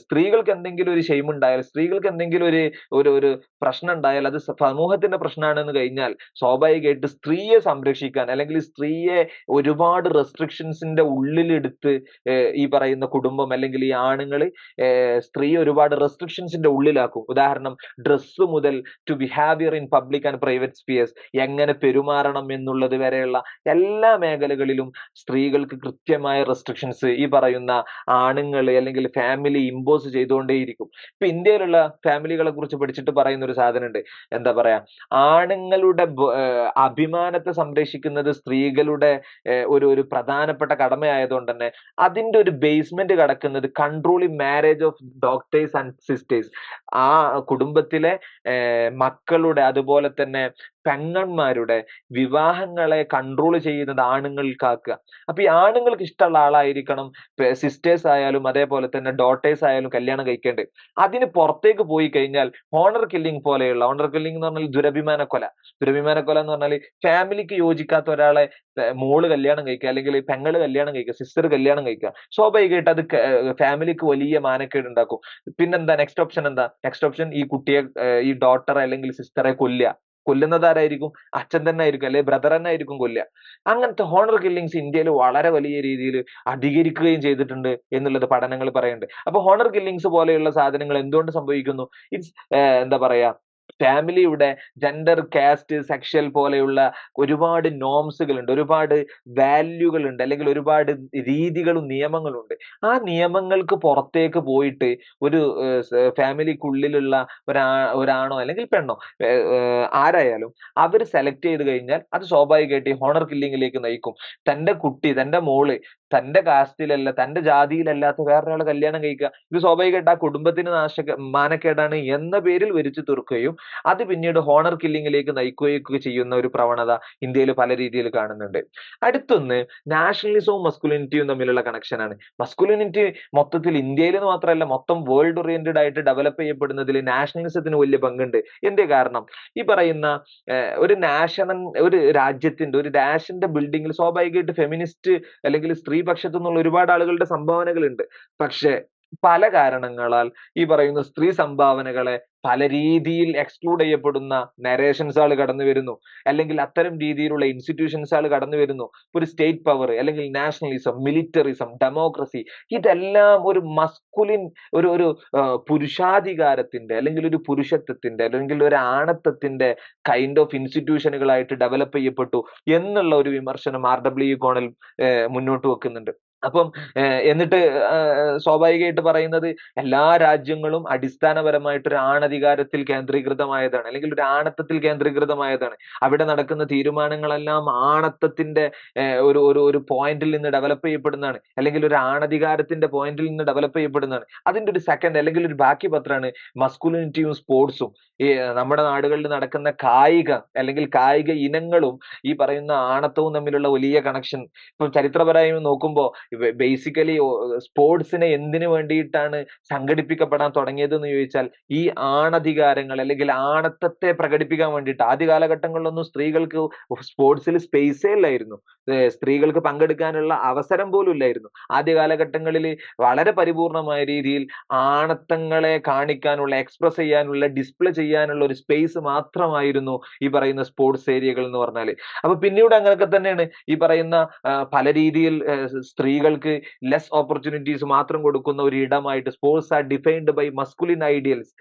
[SPEAKER 1] സ്ത്രീകൾക്ക് എന്തെങ്കിലും ഒരു ഷെയിം ഉണ്ടായാൽ സ്ത്രീകൾക്ക് എന്തെങ്കിലും ഒരു ഒരു ഒരു പ്രശ്നം ഉണ്ടായാൽ അത് സമൂഹത്തിന്റെ പ്രശ്നമാണെന്ന് കഴിഞ്ഞാൽ സ്വാഭാവികമായിട്ട് സ്ത്രീയെ സംരക്ഷിക്കാൻ അല്ലെങ്കിൽ സ്ത്രീയെ ഒരുപാട് റെസ്ട്രിക്ഷൻസിന്റെ ഉള്ളിലെടുത്ത് ഈ പറയുന്ന കുടുംബം അല്ലെങ്കിൽ ഈ ആണുങ്ങൾ സ്ത്രീയെ ഒരുപാട് റെസ്ട്രിക്ഷൻസിന്റെ ഉള്ളിലാക്കും. ഉദാഹരണം ഡ്രസ്സ് മുതൽ to behaviour in public and private spheres എങ്ങനെ പെരുമാറണം എന്നുള്ളത് വരെയുള്ള എല്ലാ മേഖലകളിലും സ്ത്രീകൾക്ക് കൃത്യമായ റെസ്ട്രിക്ഷൻസ് ഈ പറയുന്ന ആണുങ്ങൾ അല്ലെങ്കിൽ ഫാമിലി ഇമ്പോസ് ചെയ്തുകൊണ്ടേയിരിക്കും ഇപ്പൊ ഇന്ത്യയിലുള്ള ഫാമിലികളെ കുറിച്ച് പഠിച്ചിട്ട് പറയുന്ന ഒരു സാധനമുണ്ട്. എന്താ പറയാ ആണുങ്ങളുടെ അഭിമാനത്തെ സംരക്ഷിക്കുന്നത് സ്ത്രീകളുടെ ഒരു ഒരു പ്രധാനപ്പെട്ട കടമയായതുകൊണ്ട് തന്നെ അതിന്റെ ഒരു ബേസ്മെന്റ് കടക്കുന്നത് controlling marriage of daughters and sisters ആ കുടുംബത്തിലെ മക്കളുടെ അതുപോലെ തന്നെ പെങ്ങന്മാരുടെ വിവാഹങ്ങളെ കൺട്രോൾ ചെയ്യുന്നത് ആണുങ്ങൾക്കാക്കുക. അപ്പൊ ഈ ആണുങ്ങൾക്ക് ഇഷ്ടമുള്ള ആളായിരിക്കണം. സിസ്റ്റേഴ്സ് ആയാലും അതേപോലെ തന്നെ ഡോട്ടേഴ്സ് ആയാലും കല്യാണം കഴിക്കേണ്ടത്. അതിന് പുറത്തേക്ക് പോയി കഴിഞ്ഞാൽ ഹോണർ കില്ലിംഗ് പോലെയുള്ള ഹോണർ കില്ലിംഗ് എന്ന് പറഞ്ഞാൽ ദുരഭിമാന കൊല. ദുരഭിമാന കൊല എന്ന് പറഞ്ഞാൽ ഫാമിലിക്ക് യോജിക്കാത്ത ഒരാളെ മോൾ കല്യാണം കഴിക്കുക അല്ലെങ്കിൽ പെങ്ങൾ കല്യാണം കഴിക്കുക സിസ്റ്റർ കല്യാണം കഴിക്കുക. സ്വാഭാവികമായിട്ട് അത് ഫാമിലിക്ക് വലിയ മാനക്കേട് ഉണ്ടാക്കും. പിന്നെന്താ നെക്സ്റ്റ് ഓപ്ഷൻ എന്താ? നെക്സ്റ്റ് ഓപ്ഷൻ ഈ കുട്ടിയെ ഈ ഡോട്ടറെ അല്ലെങ്കിൽ സിസ്റ്ററെ കൊല്ലുക. കൊല്ലുന്നത് ആരായിരിക്കും? അച്ഛൻ തന്നെ ആയിരിക്കും അല്ലെ ബ്രദർ തന്നെ ആയിരിക്കും കൊല്ലുക. അങ്ങനത്തെ ഹോണർ കില്ലിങ്സ് ഇന്ത്യയിൽ വളരെ വലിയ രീതിയിൽ അധികരിക്കുകയും ചെയ്തിട്ടുണ്ട് എന്നുള്ളത് പഠനങ്ങൾ പറയുന്നുണ്ട്. അപ്പൊ ഹോണർ കില്ലിങ്സ് പോലെയുള്ള സാധനങ്ങൾ എന്തുകൊണ്ട് സംഭവിക്കുന്നു? ഇറ്റ്സ് എന്താ പറയാ ഫാമിലിയുടെ ജെൻഡർ കാസ്റ്റ് സെക്ഷൽ പോലെയുള്ള ഒരുപാട് നോംസുകളുണ്ട് ഒരുപാട് വാല്യൂകൾ ഉണ്ട് അല്ലെങ്കിൽ ഒരുപാട് രീതികളും നിയമങ്ങളുണ്ട്. ആ നിയമങ്ങൾക്ക് പുറത്തേക്ക് പോയിട്ട് ഒരു ഫാമിലിക്കുള്ളിലുള്ള ഒരാ ഒരാണോ അല്ലെങ്കിൽ പെണ്ണോ ആരായാലും അവർ സെലക്ട് ചെയ്ത് കഴിഞ്ഞാൽ അത് സ്വാഭാവികമായിട്ട് ഹോണർ കില്ലിങ്ങിലേക്ക് നയിക്കും. തന്റെ കുട്ടി തന്റെ മോൾ തന്റെ കാസ്റ്റിലല്ല തന്റെ ജാതിയിലല്ലാത്ത വേറൊരാൾ കല്യാണം കഴിക്കുക. ഇത് സ്വാഭാവികമായിട്ട് ആ കുടുംബത്തിന് നാശ മാനക്കേടാണ് എന്ന പേരിൽ വരിച്ചു തീർക്കുകയും അത് പിന്നീട് ഹോണർ കില്ലിങ്ങിലേക്ക് നയിക്കുകയൊക്കെ ചെയ്യുന്ന ഒരു പ്രവണത ഇന്ത്യയിൽ പല രീതിയിൽ കാണുന്നുണ്ട്. അടുത്തൊന്ന് നാഷണലിസവും മസ്കുലിനിറ്റിയും തമ്മിലുള്ള കണക്ഷനാണ് മസ്കുലിനിറ്റി മൊത്തത്തിൽ ഇന്ത്യയിൽ മാത്രമല്ല മൊത്തം വേൾഡ് ഓറിയന്റഡ് ആയിട്ട് ഡെവലപ്പ് ചെയ്യപ്പെടുന്നതിൽ നാഷണലിസത്തിന് വലിയ പങ്കുണ്ട്. എന്തേ കാരണം? ഈ പറയുന്ന ഒരു നാഷണൽ ഒരു രാജ്യത്തിന്റെ ഒരു രാഷന്റെ ബിൽഡിങ്ങിൽ സ്വാഭാവികമായിട്ട് ഫെമിനിസ്റ്റ് അല്ലെങ്കിൽ സ്ത്രീപക്ഷത്തു നിന്നുള്ള ഒരുപാട് ആളുകളുടെ സംഭാവനകളുണ്ട്. പക്ഷേ പല കാരണങ്ങളാൽ ഈ പറയുന്ന സ്ത്രീ സംഭാവനകളെ പല രീതിയിൽ എക്സ്ക്ലൂഡ് ചെയ്യപ്പെടുന്ന നരേഷൻസ് ആൾ കടന്നു വരുന്നു. അല്ലെങ്കിൽ അത്തരം രീതിയിലുള്ള ഇൻസ്റ്റിറ്റ്യൂഷൻസ് ആൾ കടന്നു വരുന്നു. ഒരു സ്റ്റേറ്റ് പവർ അല്ലെങ്കിൽ നാഷണലിസം മിലിറ്ററിസം ഡെമോക്രസി ഇതെല്ലാം ഒരു മസ്കുലിൻ ഒരു ഒരു പുരുഷാധികാരത്തിന്റെ അല്ലെങ്കിൽ ഒരു പുരുഷത്വത്തിന്റെ അല്ലെങ്കിൽ ഒരു ആണത്വത്തിന്റെ കൈൻഡ് ഓഫ് ഇൻസ്റ്റിറ്റ്യൂഷനുകളായിട്ട് ഡെവലപ്പ് ചെയ്യപ്പെട്ടു എന്നുള്ള ഒരു വിമർശനം ആർ ഡബ്ല്യു കോണിൽ മുന്നോട്ട് വെക്കുന്നുണ്ട്. അപ്പം എന്നിട്ട് സ്വാഭാവികമായിട്ട് പറയുന്നത് എല്ലാ രാജ്യങ്ങളും അടിസ്ഥാനപരമായിട്ട് ഒരു ആണധികാരത്തിൽ കേന്ദ്രീകൃതമായതാണ് അല്ലെങ്കിൽ ഒരു ആണത്തത്തിൽ കേന്ദ്രീകൃതമായതാണ്. അവിടെ നടക്കുന്ന തീരുമാനങ്ങളെല്ലാം ആണത്തത്തിന്റെ ഒരു ഒരു ഒരു പോയിന്റിൽ നിന്ന് ഡെവലപ്പ് ചെയ്യപ്പെടുന്നതാണ് അല്ലെങ്കിൽ ഒരു ആണധികാരത്തിന്റെ പോയിന്റിൽ നിന്ന് ഡെവലപ്പ് ചെയ്യപ്പെടുന്നതാണ്. അതിന്റെ ഒരു സെക്കൻഡ് അല്ലെങ്കിൽ ഒരു ബാക്കി പത്രമാണ് മസ്കുലിനിറ്റിയും സ്പോർട്സും ഈ നമ്മുടെ നാടുകളിൽ നടക്കുന്ന കായിക അല്ലെങ്കിൽ കായിക ഇനങ്ങളും ഈ പറയുന്ന ആണത്തവും തമ്മിലുള്ള വലിയ കണക്ഷൻ ഇപ്പൊ ചരിത്രപരമായി നോക്കുമ്പോൾ ബേസിക്കലി സ്പോർട്സിനെ എന്തിനു വേണ്ടിയിട്ടാണ് സംഘടിപ്പിക്കപ്പെടാൻ തുടങ്ങിയത് എന്ന് ചോദിച്ചാൽ ഈ ആണധികാരങ്ങൾ അല്ലെങ്കിൽ ആണത്വത്തെ പ്രകടിപ്പിക്കാൻ വേണ്ടിയിട്ട്. ആദ്യ കാലഘട്ടങ്ങളിലൊന്നും സ്ത്രീകൾക്ക് സ്പോർട്സിൽ സ്പേസേ ഇല്ലായിരുന്നു. സ്ത്രീകൾക്ക് പങ്കെടുക്കാനുള്ള അവസരം പോലും ഇല്ലായിരുന്നു. ആദ്യ കാലഘട്ടങ്ങളിൽ വളരെ പരിപൂർണമായ രീതിയിൽ ആണത്തങ്ങളെ കാണിക്കാനുള്ള എക്സ്പ്രസ് ചെയ്യാനുള്ള ഡിസ്പ്ലേ ചെയ്യാനുള്ള ഒരു സ്പേസ് മാത്രമായിരുന്നു ഈ പറയുന്ന സ്പോർട്സ് ഏരിയകൾ എന്ന് പറഞ്ഞാൽ അപ്പൊ പിന്നീട് അങ്ങനെയൊക്കെ തന്നെയാണ് ഈ പറയുന്ന പല രീതിയിൽ ആ, സ്ത്രീകൾക്ക് ലെസ് ഓപ്പർച്യൂണിറ്റീസ് മാത്രം കൊടുക്കുന്ന ഒരു ഇടമായിട്ട് sports are defined by masculine ideals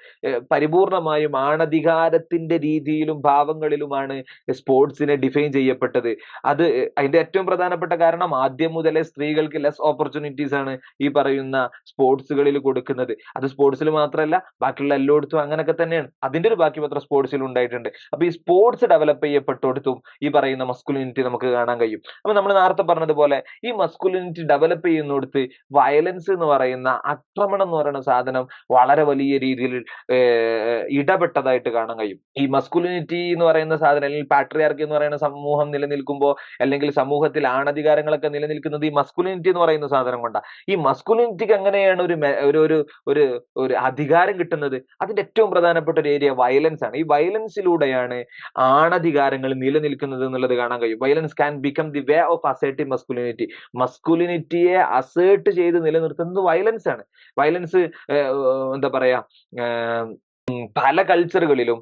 [SPEAKER 1] പരിപൂർണമായും ആണധികാരത്തിന്റെ രീതിയിലും ഭാവങ്ങളിലുമാണ് സ്പോർട്സിനെ ഡിഫൈൻ ചെയ്യപ്പെട്ടത്. അത് അതിന്റെ ഏറ്റവും പ്രധാനപ്പെട്ട കാരണം ആദ്യം മുതലേ സ്ത്രീകൾക്ക് ലെസ് ഓപ്പർച്യൂണിറ്റീസ് ആണ് ഈ പറയുന്ന സ്പോർട്സുകളിൽ കൊടുക്കുന്നത്. അത് സ്പോർട്സിൽ മാത്രമല്ല ബാക്കിയുള്ള എല്ലായിടത്തും അങ്ങനെയൊക്കെ തന്നെയാണ്. അതിന്റെ ഒരു ബാക്കി പത്രം സ്പോർട്സിൽ ഉണ്ടായിട്ടുണ്ട്. അപ്പൊ ഈ സ്പോർട്സ് ഡെവലപ്പ് ചെയ്യപ്പെട്ടിടത്തും ഈ പറയുന്ന മസ്കുലിനിറ്റി നമുക്ക് കാണാൻ കഴിയും. അപ്പൊ നമ്മൾ നേരത്തെ പറഞ്ഞതുപോലെ ഈ മസ്കുലിനിറ്റി ഡെവലപ്പ് ചെയ്യുന്നിടത്ത് വയലൻസ് എന്ന് പറയുന്ന ആക്രമണം എന്ന് പറയുന്ന സാധനം വളരെ വലിയ രീതിയിൽ ഇടപെട്ടതായിട്ട് കാണാൻ കഴിയും. ഈ മസ്കുലിനിറ്റി എന്ന് പറയുന്ന സാധനം അല്ലെങ്കിൽ പാട്രിയാർക്കി എന്ന് പറയുന്ന സമൂഹം നിലനിൽക്കുമ്പോൾ അല്ലെങ്കിൽ സമൂഹത്തിൽ ആണധികാരങ്ങളൊക്കെ നിലനിൽക്കുന്നത് ഈ മസ്കുലിനിറ്റി എന്ന് പറയുന്ന സാധനം കൊണ്ടാണ് ഈ മസ്കുലിനിറ്റിക്ക് എങ്ങനെയാണ് ഒരു ഒരു ഒരു ഒരു അധികാരം കിട്ടുന്നത്? അതിന്റെ ഏറ്റവും പ്രധാനപ്പെട്ട ഒരു ഏരിയ വയലൻസ് ആണ്. ഈ വയലൻസിലൂടെയാണ് ആണധികാരങ്ങൾ നിലനിൽക്കുന്നത് എന്നുള്ളത് കാണാൻ കഴിയും. Violence can become the way of asserting masculinity മസ്കുലിനിറ്റിയെ assert ചെയ്ത് നിലനിർത്തുന്നത് വയലൻസ് ആണ്. വയലൻസ് എന്താ പറയാ പല കൾച്ചറുകളിലും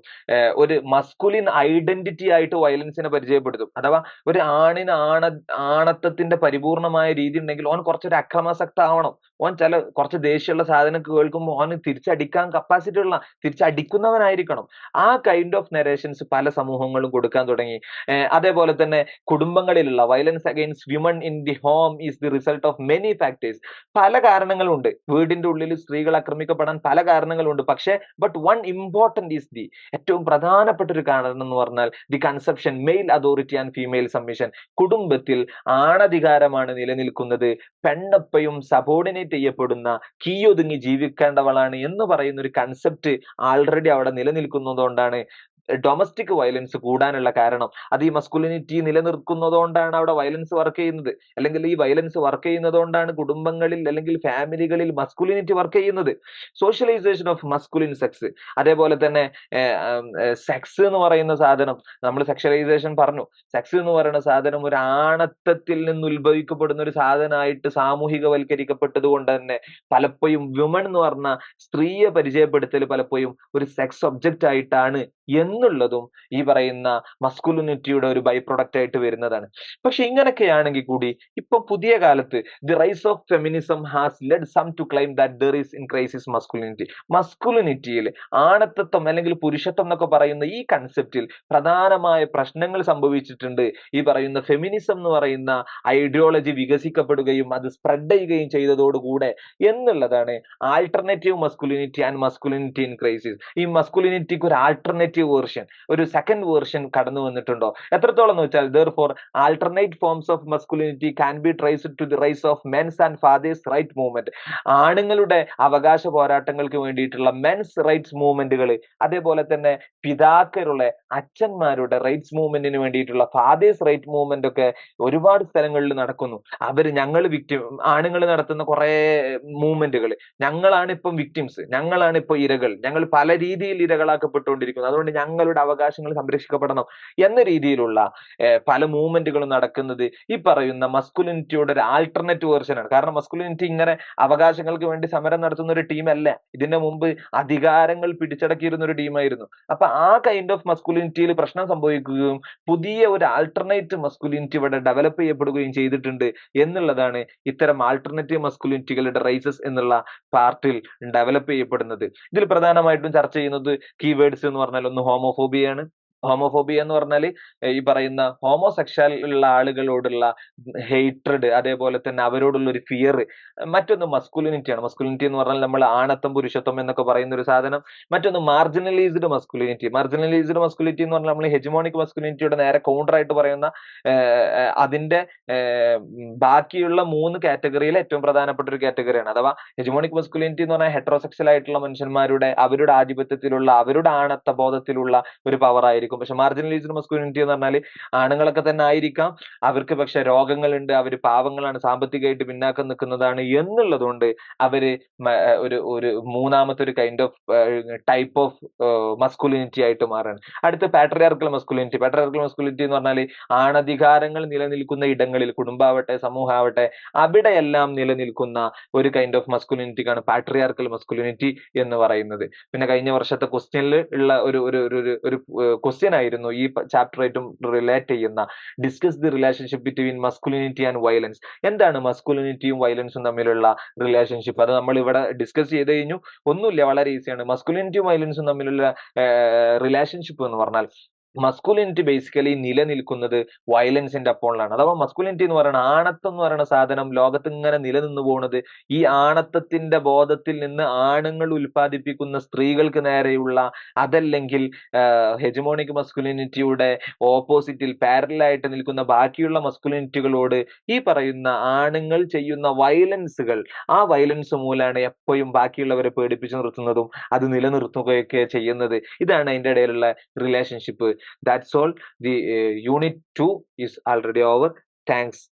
[SPEAKER 1] ഒരു മസ്കുലിൻ ഐഡന്റിറ്റി ആയിട്ട് വയലൻസിനെ പരിചയപ്പെടുത്തും. അഥവാ ഒരു ആണിന് ആണ ആണത്തത്തിന്റെ പരിപൂർണമായ രീതി ഉണ്ടെങ്കിൽ ഓൻ കുറച്ചൊരു അക്രമാസക്ത ആവണം ഓൻ ചില കുറച്ച് ദേഷ്യമുള്ള സാധനം കേൾക്കുമ്പോൾ ഓന് തിരിച്ചടിക്കാൻ കപ്പാസിറ്റി ഉള്ള തിരിച്ചടിക്കുന്നവനായിരിക്കണം. ആ കൈൻഡ് ഓഫ് നെറേഷൻസ് പല സമൂഹങ്ങളും കൊടുക്കാൻ തുടങ്ങി. അതേപോലെ തന്നെ കുടുംബങ്ങളിലുള്ള violence against women in the home is the result of many factors പല കാരണങ്ങളുണ്ട്. വീടിന്റെ ഉള്ളിൽ സ്ത്രീകൾ ആക്രമിക്കപ്പെടാൻ പല കാരണങ്ങളുണ്ട്. പക്ഷേ but one important is the ഏറ്റവും പ്രധാനപ്പെട്ട ഒരു കാരണം എന്ന് പറഞ്ഞാൽ the conception male authority and female submission കുടുംബത്തിൽ ആണധികാരമാണ് നിലനിൽക്കുന്നത്. പെണ്ണപ്പയും സബോർഡിനേറ്റ് ചെയ്യപ്പെടുന്ന കീയൊതുങ്ങി ജീവിക്കേണ്ടവളാണ് എന്ന് പറയുന്ന ഒരു കൺസെപ്റ്റ് ആൾറെഡി അവിടെ നിലനിൽക്കുന്നതുകൊണ്ടാണ് ഡൊമസ്റ്റിക് വയലൻസ് കൂടാനുള്ള കാരണം. അത് ഈ മസ്കുലിനിറ്റി നിലനിർത്തുന്നതുകൊണ്ടാണ് അവിടെ വയലൻസ് വർക്ക് ചെയ്യുന്നത്. അല്ലെങ്കിൽ ഈ വയലൻസ് വർക്ക് ചെയ്യുന്നതുകൊണ്ടാണ് കുടുംബങ്ങളിൽ അല്ലെങ്കിൽ ഫാമിലികളിൽ മസ്കുലിനിറ്റി വർക്ക് ചെയ്യുന്നത്. സോഷ്യലൈസേഷൻ ഓഫ് മസ്കുലിൻ സെക്സ് അതേപോലെ തന്നെ സെക്സ് എന്ന് പറയുന്ന സാധനം. നമ്മൾ സെക്ഷലൈസേഷൻ പറഞ്ഞു. സെക്സ് എന്ന് പറയുന്ന സാധനം ഒരു ആണത്തത്തിൽ നിന്ന് ഉത്ഭവിക്കപ്പെടുന്ന ഒരു സാധനമായിട്ട് സാമൂഹികവൽക്കരിക്കപ്പെട്ടത് കൊണ്ട് തന്നെ പലപ്പോഴും വുമൺ എന്ന് പറഞ്ഞ സ്ത്രീയെ പരിചയപ്പെടുത്തൽ പലപ്പോഴും ഒരു സെക്സ് ഒബ്ജക്റ്റ് ആയിട്ടാണ് എന്നുള്ളതും ഈ പറയുന്ന മസ്കുലിനിറ്റിയുടെ ഒരു ബൈ പ്രൊഡക്റ്റ് ആയിട്ട് വരുന്നതാണ്. പക്ഷെ ഇങ്ങനെയൊക്കെയാണെങ്കിൽ കൂടി ഇപ്പൊ പുതിയ കാലത്ത് the rise of feminism has led some to claim that there is in crisis masculinity മസ്കുലിനിറ്റിയിൽ ആണത്തത്വം അല്ലെങ്കിൽ പുരുഷത്വം എന്നൊക്കെ പറയുന്ന ഈ കൺസെപ്റ്റിൽ പ്രധാനമായ പ്രശ്നങ്ങൾ സംഭവിച്ചിട്ടുണ്ട്. ഈ പറയുന്ന ഫെമിനിസം എന്ന് പറയുന്ന ഐഡിയോളജി വികസിക്കപ്പെടുകയും അത് സ്പ്രെഡ് ചെയ്യുകയും ചെയ്തതോടുകൂടെ എന്നുള്ളതാണ് alternative masculinity and masculinity in crisis ഈ മസ്കുലിനിറ്റിക്ക് ഒരു ആൾട്ടർനേറ്റീവ് വേർഷൻ ഒരു സെക്കൻഡ് വേർഷൻ കടന്നു വന്നിട്ടുണ്ടോ? എത്രത്തോളം എന്ന് വെച്ചാൽ therefore alternate forms of masculinity can be traced to the rise of men's and fathers right movement ആണുങ്ങളുടെ അവകാശ പോരാട്ടങ്ങൾക്ക് വേണ്ടിയിട്ടുള്ള മെൻസ് റൈറ്റ്സ് മൂവ്മെന്റുകൾ അതേപോലെ തന്നെ പിതാക്കരുടെ അച്ഛന്മാരുടെ റൈറ്റ്സ് മൂവ്മെന്റിന് വേണ്ടിയിട്ടുള്ള ഫാദേഴ്സ് റൈറ്റ് മൂവ്മെന്റ് ഒക്കെ ഒരുപാട് സ്ഥലങ്ങളിൽ നടക്കുന്നു. അവർ ഞങ്ങൾ വിക്ടിം ആണുങ്ങൾ നടത്തുന്ന കുറെ മൂവ്മെന്റുകൾ ഞങ്ങളാണ് ഇപ്പം വിക്ടിംസ് ഞങ്ങളാണ് ഇപ്പൊ ഇരകൾ. ഞങ്ങൾ പല രീതിയിൽ ഇരകളാക്കപ്പെട്ടുകൊണ്ടിരിക്കുന്നു. അതുകൊണ്ട് ഞങ്ങളുടെ അവകാശങ്ങൾ സംരക്ഷിക്കപ്പെടണം എന്ന രീതിയിലുള്ള പല മൂവ്മെന്റുകളും നടക്കുന്നത് ഈ പറയുന്ന മസ്കുലിനിറ്റിയുടെ ഒരു ആൾട്ടർനേറ്റീവ് വേർഷൻ ആണ്. കാരണം മസ്കുലിനിറ്റി ഇങ്ങനെ അവകാശങ്ങൾക്ക് വേണ്ടി സമരം നടത്തുന്ന ഒരു ടീമല്ല ഇതിന്റെ മുമ്പ് അധികാരങ്ങൾ പിടിച്ചടക്കിയിരുന്ന ഒരു ടീമായിരുന്നു അപ്പൊ ആ കൈൻഡ് ഓഫ് മസ്കുലിനിറ്റിയിൽ പ്രശ്നം സംഭവിക്കുകയും പുതിയ ഒരു ആൾട്ടർനേറ്റ് മസ്കുലിനിറ്റി ഇവിടെ ഡെവലപ്പ് ചെയ്യപ്പെടുകയും ചെയ്തിട്ടുണ്ട് എന്നുള്ളതാണ് ഇത്തരം ആൾട്ടർനേറ്റീവ് മസ്കുലിനിറ്റികളുടെ റൈസസ് എന്നുള്ള പാർട്ടിൽ ഡെവലപ്പ് ചെയ്യപ്പെടുന്നത്. ഇതിൽ പ്രധാനമായിട്ടും ചർച്ച ചെയ്യുന്നത് കീവേഡ്സ് എന്ന് പറഞ്ഞാൽ ഒന്ന് ഹോമോഫോബിയാണ് ഹോമോഫോബിയ എന്ന് പറഞ്ഞാൽ ഈ പറയുന്ന ഹോമോസെക്ഷൽ ഉള്ള ആളുകളോടുള്ള ഹെയ്ട്രഡ് അതേപോലെ തന്നെ അവരോടുള്ള ഒരു ഫിയർ മറ്റൊന്ന് മസ്കുലിനിറ്റി ആണ്. മസ്കുലിനിറ്റി എന്ന് പറഞ്ഞാൽ നമ്മൾ ആണത്വം പുരുഷത്വം എന്നൊക്കെ പറയുന്ന ഒരു സാധനം. മറ്റൊന്ന് മാർജിനലൈസ്ഡ് മസ്കുലിനിറ്റി മാർജിനലൈസ്ഡ് മസ്കുലിനിറ്റി എന്ന് പറഞ്ഞാൽ നമ്മൾ ഹെജിമോണിക് മസ്കുലിനിറ്റിയുടെ നേരെ കൗണ്ടർ ആയിട്ട് പറയുന്ന അതിന്റെ ബാക്കിയുള്ള മൂന്ന് കാറ്റഗറിയിലെ ഏറ്റവും പ്രധാനപ്പെട്ട ഒരു കാറ്റഗറിയാണ് അഥവാ ഹെജിമോണിക് മസ്കുലിനിറ്റി എന്ന് പറഞ്ഞാൽ ഹെട്രോസെക്ഷൽ ആയിട്ടുള്ള മനുഷ്യന്മാരുടെ അവരുടെ ആധിപത്യത്തിലുള്ള അവരുടെ ആണത്വ ബോധത്തിലുള്ള ഒരു പവർ ആയിരിക്കും. പക്ഷെ മാർജിനലൈസ്ഡ് മസ്കുലിനിറ്റി എന്ന് പറഞ്ഞാൽ ആണുങ്ങളൊക്കെ തന്നെ ആയിരിക്കാം. അവർക്ക് പക്ഷെ രോഗങ്ങളുണ്ട് അവർ പാവങ്ങളാണ് സാമ്പത്തികമായിട്ട് പിന്നാക്കം നിൽക്കുന്നതാണ് എന്നുള്ളതുകൊണ്ട് അവർ ഒരു ഒരു മൂന്നാമത്തെ ഒരു kind of type of masculinity ആയിട്ട് മാറാണ്. അടുത്ത പാട്രിയാർക്കൽ മസ്കുലിനിറ്റി പാട്രിയാർക്കൽ മസ്കുലിനിറ്റി എന്ന് പറഞ്ഞാൽ ആണധികാരങ്ങൾ നിലനിൽക്കുന്ന ഇടങ്ങളിൽ കുടുംബാവട്ടെ സമൂഹമാവട്ടെ അവിടെയെല്ലാം നിലനിൽക്കുന്ന ഒരു കൈൻഡ് ഓഫ് മസ്കുലിനിറ്റിക്കാണ് പാട്രിയാർക്കൽ മസ്കുലിനിറ്റി എന്ന് പറയുന്നത്. പിന്നെ കഴിഞ്ഞ വർഷത്തെ ക്വസ്റ്റ്യനിൽ ഉള്ള ഒരു ഒരു ഒരു ഒരു ക്വസ്റ്റ്യൻ ആയിരുന്നു ഈ ചാപ്റ്ററായിട്ടും റിലേറ്റ് ചെയ്യുന്ന discuss the relationship between masculinity and violence എന്താണ് മസ്കുലിനിറ്റിയും വയലൻസും തമ്മിലുള്ള റിലേഷൻഷിപ്പ് അത് നമ്മൾ ഇവിടെ ഡിസ്കസ് ചെയ്ത് കഴിഞ്ഞു. ഒന്നുമില്ല വളരെ ഈസിയാണ് മസ്കുലിനിറ്റിയും വയലൻസും തമ്മിലുള്ള റിലേഷൻഷിപ്പ് എന്ന് പറഞ്ഞാൽ മസ്കുലിനിറ്റി ബേസിക്കലി നിലനിൽക്കുന്നത് വയലൻസിന്റെ അപ്പോളാണ് അഥവാ മസ്കുലിനിറ്റി എന്ന് പറയുന്ന ആണത്വം എന്ന് പറയുന്ന സാധനം ലോകത്ത് ഇങ്ങനെ നിലനിന്നു പോകുന്നത് ഈ ആണത്വത്തിന്റെ ബോധത്തിൽ നിന്ന് ആണുങ്ങൾ ഉൽപ്പാദിപ്പിക്കുന്ന സ്ത്രീകൾക്ക് നേരെയുള്ള അതല്ലെങ്കിൽ ഹെജമോണിക് മസ്കുലിനിറ്റിയുടെ ഓപ്പോസിറ്റിൽ പാരലായിട്ട് നിൽക്കുന്ന ബാക്കിയുള്ള മസ്കുലിനിറ്റികളോട് ഈ പറയുന്ന ആണുങ്ങൾ ചെയ്യുന്ന വയലൻസുകൾ ആ വയലൻസ് മൂലമാണ് എപ്പോഴും ബാക്കിയുള്ളവരെ പേടിപ്പിച്ചു നിർത്തുന്നതും അത് നിലനിർത്തുകയൊക്കെ ചെയ്യുന്നത്. ഇതാണ് അതിന്റെ ഇടയിലുള്ള relationship That's all. The uh, unit 2 is already over. Thanks.